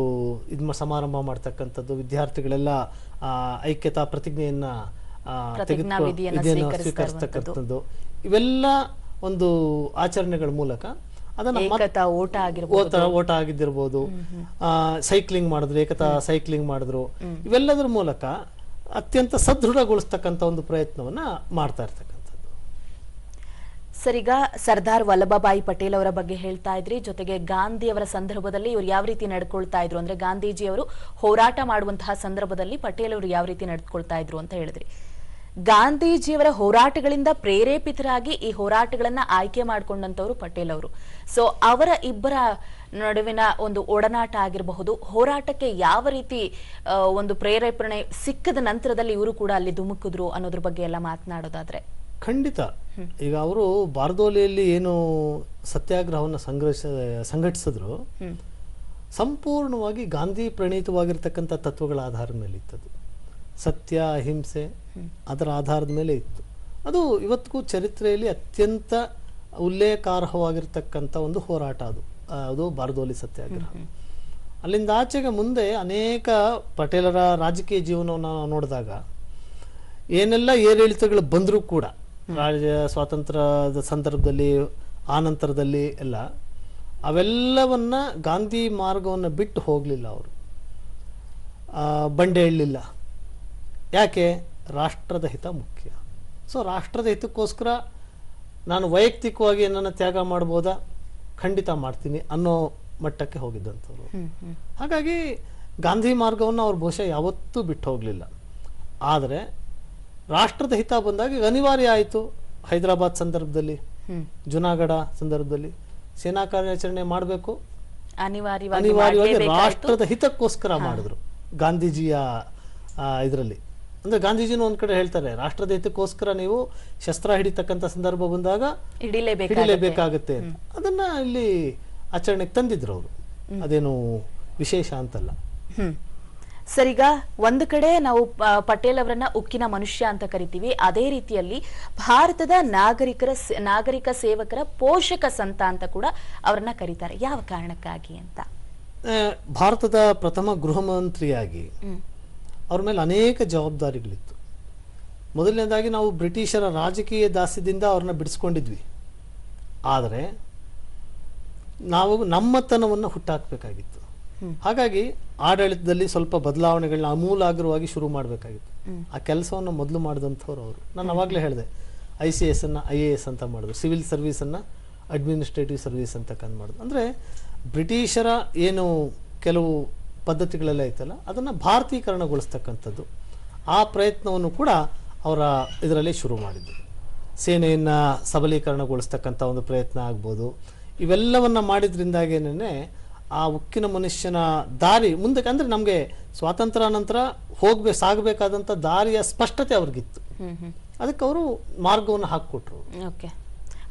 ಇದು ಸಮಾರಂಭ ಮಾಡ್ತಕ್ಕಂಥದ್ದು. ವಿದ್ಯಾರ್ಥಿಗಳೆಲ್ಲ ಐಕ್ಯತಾ ಪ್ರತಿಜ್ಞೆಯನ್ನ ವಿಧಿಯನ್ನ ಸ್ವೀಕರಿಸ್ತಕ್ಕಂಥದ್ದು. ಇವೆಲ್ಲ ಒಂದು ಆಚರಣೆಗಳ ಮೂಲಕ ಅದನ್ನ ಏಕತಾ ಓಟ ಓಟ ಓಟ ಆಗಿದ್ದಿರ್ಬೋದು. ಸೈಕ್ಲಿಂಗ್ ಮಾಡಿದ್ರು ಏಕತಾ ಸೈಕ್ಲಿಂಗ್ ಮಾಡಿದ್ರು. ಇವೆಲ್ಲದರ ಮೂಲಕ ಅತ್ಯಂತ ಸದೃಢಗೊಳಿಸ್ತಕ್ಕಂಥ ಒಂದು ಪ್ರಯತ್ನವನ್ನ ಮಾಡ್ತಾ ಇರ್ತಕ್ಕಂಥದ್ದು. ಸರ್ ಈಗ ಸರ್ದಾರ್ ವಲ್ಲಭಭಾಯಿ ಪಟೇಲ್ ಅವರ ಬಗ್ಗೆ ಹೇಳ್ತಾ ಇದ್ರಿ. ಜೊತೆಗೆ ಗಾಂಧಿ ಅವರ ಸಂದರ್ಭದಲ್ಲಿ ಇವರು ಯಾವ ರೀತಿ ನಡ್ಕೊಳ್ತಾ ಇದ್ರು? ಅಂದ್ರೆ ಗಾಂಧೀಜಿ ಅವರು ಹೋರಾಟ ಮಾಡುವಂತಹ ಸಂದರ್ಭದಲ್ಲಿ ಪಟೇಲ್ ಅವರು ಯಾವ ರೀತಿ ನಡ್ಕೊಳ್ತಾ ಇದ್ರು ಅಂತ ಹೇಳಿದ್ರಿ. ಗಾಂಧೀಜಿಯವರ ಹೋರಾಟಗಳಿಂದ ಪ್ರೇರೇಪಿತರಾಗಿ ಈ ಹೋರಾಟಗಳನ್ನ ಆಯ್ಕೆ ಮಾಡಿಕೊಂಡಂತವರು ಪಟೇಲ್ ಅವರು. ಸೊ ಅವರ ಇಬ್ಬರ ನಡುವಿನ ಒಂದು ಒಡನಾಟ ಆಗಿರಬಹುದು ಹೋರಾಟಕ್ಕೆ ಯಾವ ರೀತಿ ಒಂದು ಪ್ರೇರೇಪಣೆ ಸಿಕ್ಕದ ನಂತರದಲ್ಲಿ ಇವರು ಕೂಡ ಅಲ್ಲಿ ಧುಮುಕಿದ್ರು ಅನ್ನೋದ್ರ ಬಗ್ಗೆ ಎಲ್ಲ ಮಾತನಾಡೋದಾದ್ರೆ. ಖಂಡಿತ. ಈಗ ಅವರು ಬಾರ್ದೋಲಿಯಲ್ಲಿ ಏನು ಸತ್ಯಾಗ್ರಹವನ್ನು ಸಂಘರ್ಷ ಸಂಘಟಿಸಿದ್ರು. ಸಂಪೂರ್ಣವಾಗಿ ಗಾಂಧಿ ಪ್ರಣೀತವಾಗಿರ್ತಕ್ಕಂಥ ತತ್ವಗಳ ಆಧಾರದ ಮೇಲೆ ಇತ್ತದು ಸತ್ಯ ಅಹಿಂಸೆ ಅದರ ಆಧಾರದ ಮೇಲೆ ಇತ್ತು. ಅದು ಇವತ್ತಿಗೂ ಚರಿತ್ರೆಯಲ್ಲಿ ಅತ್ಯಂತ ಉಲ್ಲೇಖಾರ್ಹವಾಗಿರ್ತಕ್ಕಂಥ ಒಂದು ಹೋರಾಟ ಅದು. ಅದು ಬಾರ್ದೋಲಿ ಸತ್ಯಾಗ್ರಹ. ಅಲ್ಲಿಂದ ಆಚೆಗೆ ಮುಂದೆ ಅನೇಕ ಪಟೇಲರ ರಾಜಕೀಯ ಜೀವನವನ್ನು ನಾವು ನೋಡಿದಾಗ ಏನೆಲ್ಲ ಏರಿಳಿತಗಳು ಬಂದರೂ ಕೂಡ ರಾಜ ಸ್ವಾತಂತ್ರ್ಯದ ಸಂದರ್ಭದಲ್ಲಿ ಆ ನಂತರದಲ್ಲಿ ಎಲ್ಲ ಅವೆಲ್ಲವನ್ನು ಗಾಂಧಿ ಮಾರ್ಗವನ್ನು ಬಿಟ್ಟು ಹೋಗಲಿಲ್ಲ ಅವರು. ಬಂಡೆ ಎಳ್ಳಿಲ್ಲ ಯಾಕೆ? ರಾಷ್ಟ್ರದ ಹಿತ ಮುಖ್ಯ. ಸೊ ರಾಷ್ಟ್ರದ ಹಿತಕ್ಕೋಸ್ಕರ ನಾನು ವೈಯಕ್ತಿಕವಾಗಿ ಏನನ್ನ ತ್ಯಾಗ ಮಾಡ್ಬೋದಾ? ಖಂಡಿತ ಮಾಡ್ತೀನಿ ಅನ್ನೋ ಮಟ್ಟಕ್ಕೆ ಹೋಗಿದ್ದಂಥವ್ರು. ಹಾಗಾಗಿ ಗಾಂಧಿ ಮಾರ್ಗವನ್ನು ಅವ್ರು ಬಹುಶಃ ಯಾವತ್ತೂ ಬಿಟ್ಟು ಹೋಗಲಿಲ್ಲ. ಆದರೆ ರಾಷ್ಟ್ರದ ಹಿತ ಬಂದಾಗ ಅನಿವಾರ್ಯ ಆಯಿತು ಹೈದರಾಬಾದ್ ಸಂದರ್ಭದಲ್ಲಿ ಜುನಾಗಢ ಸಂದರ್ಭದಲ್ಲಿ. ಸೇನಾ ಕಾರ್ಯಾಚರಣೆ ಮಾಡಬೇಕು. ಅನಿವಾರ್ಯವಾಗಿ ರಾಷ್ಟ್ರದ ಹಿತಕ್ಕೋಸ್ಕರ ಮಾಡಿದ್ರು ಗಾಂಧೀಜಿಯ ಇದರಲ್ಲಿ. ಅಂದ್ರೆ ಗಾಂಧೀಜಿನೂ ಒಂದ್ ಕಡೆ ಹೇಳ್ತಾರೆ ರಾಷ್ಟ್ರದ ಹಿತಕ್ಕೋಸ್ಕರ ನೀವು ಶಸ್ತ್ರ ಹಿಡಿತಕ್ಕಂಥ ಸಂದರ್ಭ ಬಂದಾಗ ಹಿಡಿಲೇಬೇಕಾಗುತ್ತೆ. ಅಂತ. ಅದನ್ನ ಇಲ್ಲಿ ಆಚರಣೆಗೆ ತಂದಿದ್ರು ಅವರು. ಅದೇನು ವಿಶೇಷ ಅಂತಲ್ಲ. ಸರಿಗ ಸರ್ ಒಂದು ಕಡೆ ನಾವು ಪಟೇಲ್ ಅವರನ್ನ ಉಕ್ಕಿನ ಮನುಷ್ಯ ಅಂತ ಕರಿತೀವಿ. ಅದೇ ರೀತಿಯಲ್ಲಿ ಭಾರತದ ನಾಗರಿಕರ ನಾಗರಿಕ ಸೇವಕರ ಪೋಷಕ ಸಂತ ಅಂತ ಕೂಡ ಅವರನ್ನ ಕರೀತಾರೆ. ಯಾವ ಕಾರಣಕ್ಕಾಗಿ ಅಂತ? ಭಾರತದ ಪ್ರಥಮ ಗೃಹ ಮಂತ್ರಿಯಾಗಿ ಅವ್ರ ಮೇಲೆ ಅನೇಕ ಜವಾಬ್ದಾರಿಗಳಿತ್ತು. ಮೊದಲನೇದಾಗಿ ನಾವು ಬ್ರಿಟಿಷರ ರಾಜಕೀಯ ದಾಸ್ಯದಿಂದ ಅವ್ರನ್ನ ಬಿಡಿಸ್ಕೊಂಡಿದ್ವಿ. ಆದರೆ ನಾವು ನಮ್ಮತನವನ್ನು ಹುಟ್ಟಾಕಬೇಕಾಗಿತ್ತು. ಹಾಗಾಗಿ ಆಡಳಿತದಲ್ಲಿ ಸ್ವಲ್ಪ ಬದಲಾವಣೆಗಳನ್ನ ಅಮೂಲಾಗ್ರವಾಗಿ ಶುರು ಮಾಡಬೇಕಾಗಿತ್ತು. ಆ ಕೆಲಸವನ್ನು ಮೊದಲು ಮಾಡಿದಂಥವ್ರು ಅವರು. ನಾನು ಅವಾಗಲೇ ಹೇಳಿದೆ ಐ ಸಿ ಎಸ್ ಅನ್ನು ಐ ಎ ಎಸ್ ಅಂತ ಮಾಡಿದ್ರು ಸಿವಿಲ್ ಸರ್ವಿಸನ್ನು ಅಡ್ಮಿನಿಸ್ಟ್ರೇಟಿವ್ ಸರ್ವಿಸ್ ಅಂತ ಕಂಡು ಮಾಡಿದ್ರು ಅಂದರೆ ಬ್ರಿಟಿಷರ ಏನು ಕೆಲವು ಪದ್ಧತಿಗಳೆಲ್ಲ ಐತಲ್ಲ ಅದನ್ನು ಭಾರತೀಕರಣಗೊಳಿಸ್ತಕ್ಕಂಥದ್ದು. ಆ ಪ್ರಯತ್ನವನ್ನು ಕೂಡ ಅವರ ಇದರಲ್ಲಿ ಶುರು ಮಾಡಿದ್ರು ಸೇನೆಯನ್ನು ಸಬಲೀಕರಣಗೊಳಿಸ್ತಕ್ಕಂಥ ಒಂದು ಪ್ರಯತ್ನ ಆಗ್ಬೋದು. ಇವೆಲ್ಲವನ್ನು ಮಾಡಿದ್ರಿಂದಾಗೇನೇ ಆ ಉಕ್ಕಿನ ಮನುಷ್ಯನ ದಾರಿ ಮುಂದಕ್ಕೆ ಅಂದರೆ ನಮಗೆ ಸ್ವಾತಂತ್ರ್ಯ ನಂತರ ಹೋಗ್ಬೇಕು ಸಾಗಬೇಕಾದಂಥ ದಾರಿಯ ಸ್ಪಷ್ಟತೆ ಅವ್ರಿಗಿತ್ತು. ಅದಕ್ಕೆ ಅವರು ಮಾರ್ಗವನ್ನು ಹಾಕಿಕೊಟ್ರು. ಓಕೆ.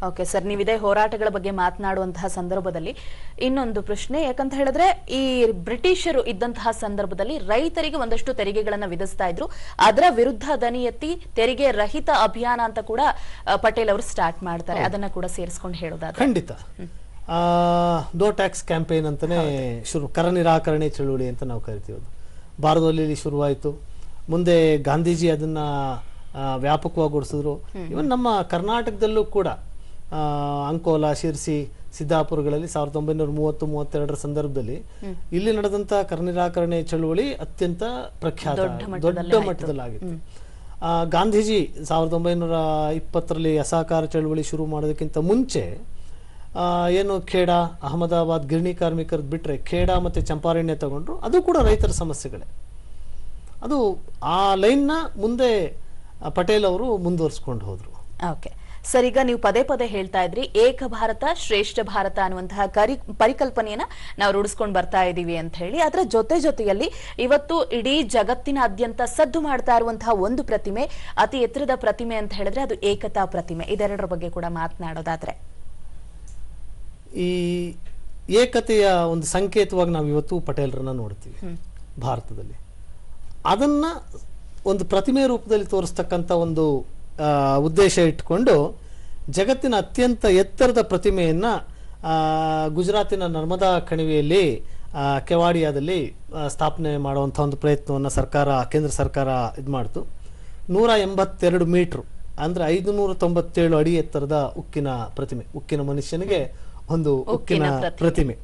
ಓಕೆ ಸರ್ ನೀವಿದೆ ಹೋರಾಟಗಳ ಬಗ್ಗೆ ಮಾತನಾಡುವಂತಹ ಸಂದರ್ಭದಲ್ಲಿ ಇನ್ನೊಂದು ಪ್ರಶ್ನೆ. ಯಾಕಂತ ಹೇಳಿದ್ರೆ ಈ ಬ್ರಿಟಿಷರು ಇದ್ದಂತಹ ಸಂದರ್ಭದಲ್ಲಿ ರೈತರಿಗೆ ಒಂದಷ್ಟು ತೆರಿಗೆಗಳನ್ನ ವಿಧಿಸ್ತಾ ಇದ್ರು. ಅದರ ವಿರುದ್ಧ ದನಿ ಎತ್ತಿ ತೆರಿಗೆ ರಹಿತ ಅಭಿಯಾನ ಅಂತ ಕೂಡ ಪಟೇಲ್ ಅವರು ಸ್ಟಾರ್ಟ್ ಮಾಡ್ತಾರೆ. ಅದನ್ನ ಕೂಡ ಸೇರಿಸ್ಕೊಂಡು ಹೇಳೋದಾದ್ರೆ. ಖಂಡಿತ. ನೋ ಟ್ಯಾಕ್ಸ್ ಕ್ಯಾಂಪೇನ್ ಅಂತಾನೆ ಶುರು ಕರ ನಿರಾಕರಣೆ ಚಳುವಳಿ ಅಂತ ನಾವು ಕರಿತೀವಿ ಅದು. ಭಾರತದಲ್ಲಿ ಶುರುವಾಯಿತು. ಮುಂದೆ ಗಾಂಧೀಜಿ ಅದನ್ನ ವ್ಯಾಪಕವಾಗಿ ಓಡಿಸಿದ್ರು. ಇವನ್ ನಮ್ಮ ಕರ್ನಾಟಕದಲ್ಲೂ ಕೂಡ ಅಂಕೋಲ ಶಿರ್ಸಿ ಸಿದ್ದಾಪುರಗಳಲ್ಲಿ ಸಾವಿರದ ಒಂಬೈನೂರ ಮೂವತ್ತು ಮೂವತ್ತೆರಡರ ಸಂದರ್ಭದಲ್ಲಿ ಇಲ್ಲಿ ನಡೆದಂತ ಕರ್ನಿರಾಕರಣೆ ಚಳುವಳಿ ಅತ್ಯಂತ ಪ್ರಖ್ಯಾತ ದೊಡ್ಡ ಮಟ್ಟದಲ್ಲಾಗಿತ್ತು. ಆ, ಗಾಂಧೀಜಿ ಸಾವಿರದ ಒಂಬೈನೂರ ಇಪ್ಪತ್ತರಲ್ಲಿ ಅಸಹಕಾರ ಚಳುವಳಿ ಶುರು ಮಾಡೋದಕ್ಕಿಂತ ಮುಂಚೆ ಏನು ಖೇಡಾ ಅಹಮದಾಬಾದ್ ಗಿರಣಿ ಕಾರ್ಮಿಕರದ್ದು ಬಿಟ್ಟರೆ ಖೇಡಾ ಮತ್ತು ಚಂಪಾರಣ್ಯ ತಗೊಂಡ್ರು ಅದು ಕೂಡ ರೈತರ ಸಮಸ್ಯೆಗಳೇ. ಅದು ಆ ಲೈನ್ನ ಮುಂದೆ ಪಟೇಲ್ ಅವರು ಮುಂದುವರಿಸ್ಕೊಂಡು ಹೋದರು. ಓಕೆ. ಸರ್ ಈಗ ನೀವು ಪದೇ ಪದೇ ಹೇಳ್ತಾ ಇದ್ರಿ ಏಕ ಭಾರತ ಶ್ರೇಷ್ಠ ಭಾರತ ಅನ್ನುವಂತಹ ಕರಿ ಪರಿಕಲ್ಪನೆಯನ್ನ ನಾವು ರೂಢಿಸ್ಕೊಂಡು ಬರ್ತಾ ಇದ್ದೀವಿ ಅಂತ ಹೇಳಿ ಅದರ ಜೊತೆ ಜೊತೆಯಲ್ಲಿ ಇವತ್ತು ಇಡೀ ಜಗತ್ತಿನಾದ್ಯಂತ ಸದ್ದು ಮಾಡ್ತಾ ಇರುವಂತಹ ಒಂದು ಪ್ರತಿಮೆ ಅತಿ ಎತ್ತರದ ಪ್ರತಿಮೆ ಅಂತ ಹೇಳಿದ್ರೆ ಅದು ಏಕತಾ ಪ್ರತಿಮೆ. ಇದೆರಡರ ಬಗ್ಗೆ ಕೂಡ ಮಾತನಾಡೋದಾದ್ರೆ. ಈ ಏಕತೆಯ ಒಂದು ಸಂಕೇತವಾಗಿ ನಾವು ಇವತ್ತು ಪಟೇಲರನ್ನ ನೋಡ್ತೀವಿ ಭಾರತದಲ್ಲಿ. ಅದನ್ನ ಒಂದು ಪ್ರತಿಮೆ ರೂಪದಲ್ಲಿ ತೋರಿಸ್ತಕ್ಕಂಥ ಒಂದು ಉದ್ದೇಶ ಇಟ್ಕೊಂಡು ಜಗತ್ತಿನ ಅತ್ಯಂತ ಎತ್ತರದ ಪ್ರತಿಮೆಯನ್ನು ಗುಜರಾತಿನ ನರ್ಮದಾ ಕಣಿವೆಯಲ್ಲಿ ಆ, ಕೆವಾಡಿಯಾದಲ್ಲಿ ಸ್ಥಾಪನೆ ಮಾಡುವಂಥ ಒಂದು ಪ್ರಯತ್ನವನ್ನು ಸರ್ಕಾರ ಕೇಂದ್ರ ಸರ್ಕಾರ ಇದು ಮಾಡಿತು. ನೂರ ಎಂಬತ್ತೆರಡು ಮೀಟ್ರು ಅಂದರೆ ಐದು ನೂರ ತೊಂಬತ್ತೇಳು ಅಡಿ ಎತ್ತರದ ಉಕ್ಕಿನ ಪ್ರತಿಮೆ ಉಕ್ಕಿನ ಮನುಷ್ಯನಿಗೆ ಒಂದು ಉಕ್ಕಿನ ಪ್ರತಿಮೆ.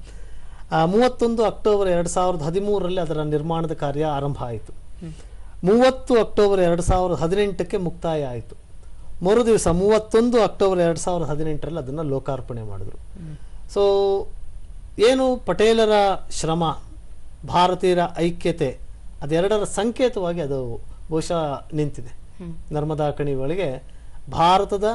ಮೂವತ್ತೊಂದು ಅಕ್ಟೋಬರ್ ಎರಡು ಸಾವಿರದ ಹದಿಮೂರರಲ್ಲಿ ಅದರ ನಿರ್ಮಾಣದ ಕಾರ್ಯ ಆರಂಭ ಆಯಿತು. ಮೂವತ್ತು ಅಕ್ಟೋಬರ್ ಎರಡು ಸಾವಿರದ ಹದಿನೆಂಟಕ್ಕೆ ಮುಕ್ತಾಯ ಆಯಿತು. ಮರು ದಿವಸ ಮೂವತ್ತೊಂದು ಅಕ್ಟೋಬರ್ ಎರಡು ಸಾವಿರದ ಹದಿನೆಂಟರಲ್ಲಿ ಅದನ್ನು ಲೋಕಾರ್ಪಣೆ ಮಾಡಿದ್ರು. ಸೊ ಏನು ಪಟೇಲರ ಶ್ರಮ, ಭಾರತೀಯರ ಐಕ್ಯತೆ, ಅದೆರಡರ ಸಂಕೇತವಾಗಿ ಅದು ಬಹುಶಃ ನಿಂತಿದೆ. ನರ್ಮದಾ ಕಣಿವೆಗಳಿಗೆ ಭಾರತದ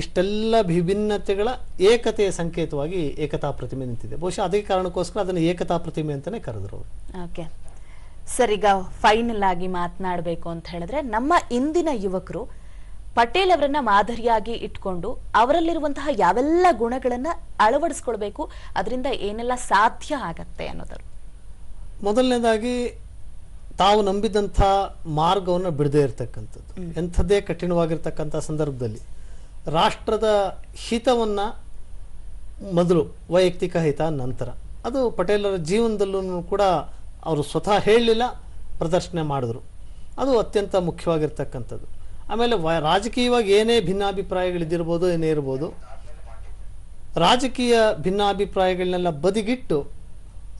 ಇಷ್ಟೆಲ್ಲ ವಿಭಿನ್ನತೆಗಳ ಏಕತೆಯ ಸಂಕೇತವಾಗಿ ಏಕತಾ ಪ್ರತಿಮೆ ನಿಂತಿದೆ. ಬಹುಶಃ ಅದೇ ಕಾರಣಕ್ಕೋಸ್ಕರ ಅದನ್ನು ಏಕತಾ ಪ್ರತಿಮೆ ಅಂತಲೇ ಕರೆದ್ರು ಅವರು. ಓಕೆ ಸರ್ ಈಗ ಫೈನಲ್ ಆಗಿ ಮಾತನಾಡಬೇಕು ಅಂತ ಹೇಳಿದ್ರೆ ನಮ್ಮ ಇಂದಿನ ಯುವಕರು ಪಟೇಲ್ ಅವರನ್ನ ಮಾದರಿಯಾಗಿ ಇಟ್ಕೊಂಡು ಅವರಲ್ಲಿರುವಂತಹ ಯಾವೆಲ್ಲ ಗುಣಗಳನ್ನ ಅಳವಡಿಸ್ಕೊಳ್ಬೇಕು ಅದರಿಂದ ಏನೆಲ್ಲ ಸಾಧ್ಯ ಆಗತ್ತೆ ಅನ್ನೋದರು ಮೊದಲನೇದಾಗಿ ತಾವು ನಂಬಿದಂಥ ಮಾರ್ಗವನ್ನು ಬಿಡದೇ ಇರತಕ್ಕಂಥದ್ದು. ಎಂಥದ್ದೇ ಕಠಿಣವಾಗಿರ್ತಕ್ಕಂಥ ಸಂದರ್ಭದಲ್ಲಿ ರಾಷ್ಟ್ರದ ಹಿತವನ್ನು ಮೊದಲು ವೈಯಕ್ತಿಕ ಹಿತ ನಂತರ. ಅದು ಪಟೇಲರ ಜೀವನದಲ್ಲೂ ಕೂಡ ಅವರು ಸ್ವತಃ ಹೇಳಲಿಲ್ಲ ಪ್ರದರ್ಶನ ಮಾಡಿದ್ರು. ಅದು ಅತ್ಯಂತ ಮುಖ್ಯವಾಗಿರ್ತಕ್ಕಂಥದ್ದು. ಆಮೇಲೆ ವ- ರಾಜಕೀಯವಾಗಿ ಏನೇ ಭಿನ್ನಾಭಿಪ್ರಾಯಗಳಿದ್ದಿರ್ಬೋದು, ಏನೇ ಇರ್ಬೋದು, ರಾಜಕೀಯ ಭಿನ್ನಾಭಿಪ್ರಾಯಗಳನ್ನೆಲ್ಲ ಬದಿಗಿಟ್ಟು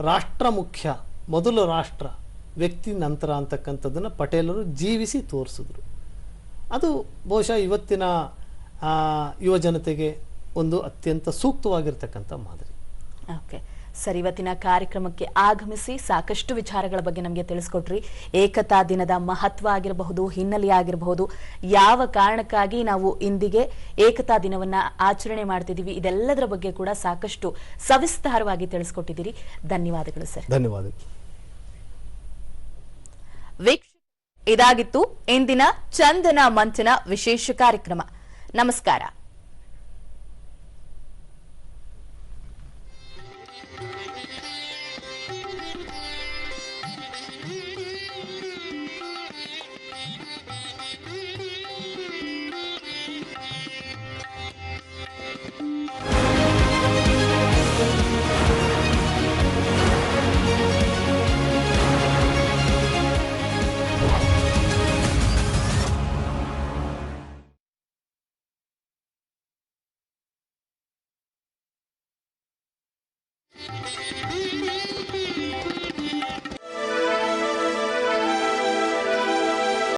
ರಾಷ್ಟ್ರ ಮುಖ್ಯ, ಮೊದಲು ರಾಷ್ಟ್ರ, ವ್ಯಕ್ತಿ ನಂತರ ಅಂತಕ್ಕಂಥದ್ದನ್ನು ಪಟೇಲರು ಜೀವಿಸಿ ತೋರಿಸಿದ್ರು. ಅದು ಬಹುಶಃ ಇವತ್ತಿನ ಯುವ ಜನತೆಗೆ ಒಂದು ಅತ್ಯಂತ ಸೂಕ್ತವಾಗಿರ್ತಕ್ಕಂಥ ಮಾದರಿ. ಓಕೆ. ಸರ್ ಇವತ್ತಿನ ಕಾರ್ಯಕ್ರಮಕ್ಕೆ ಆಗಮಿಸಿ ಸಾಕಷ್ಟು ವಿಚಾರಗಳ ಬಗ್ಗೆ ನಮಗೆ ತಿಳಿಸ್ಕೊಟ್ರಿ. ಏಕತಾ ದಿನದ ಮಹತ್ವ ಆಗಿರಬಹುದು ಹಿನ್ನೆಲೆ ಆಗಿರಬಹುದು ಯಾವ ಕಾರಣಕ್ಕಾಗಿ ನಾವು ಇಂದಿಗೆ ಏಕತಾ ದಿನವನ್ನ ಆಚರಣೆ ಮಾಡ್ತಿದ್ದೀವಿ ಇದೆಲ್ಲದರ ಬಗ್ಗೆ ಕೂಡ ಸಾಕಷ್ಟು ಸವಿಸ್ತಾರವಾಗಿ ತಿಳಿಸ್ಕೊಟ್ಟಿದ್ದೀರಿ. ಧನ್ಯವಾದಗಳು ಸರ್. ಧನ್ಯವಾದ ಇದಾಗಿತ್ತು ಇಂದಿನ ಚಂದನ ಮಂಚನ ವಿಶೇಷ ಕಾರ್ಯಕ್ರಮ. ನಮಸ್ಕಾರ.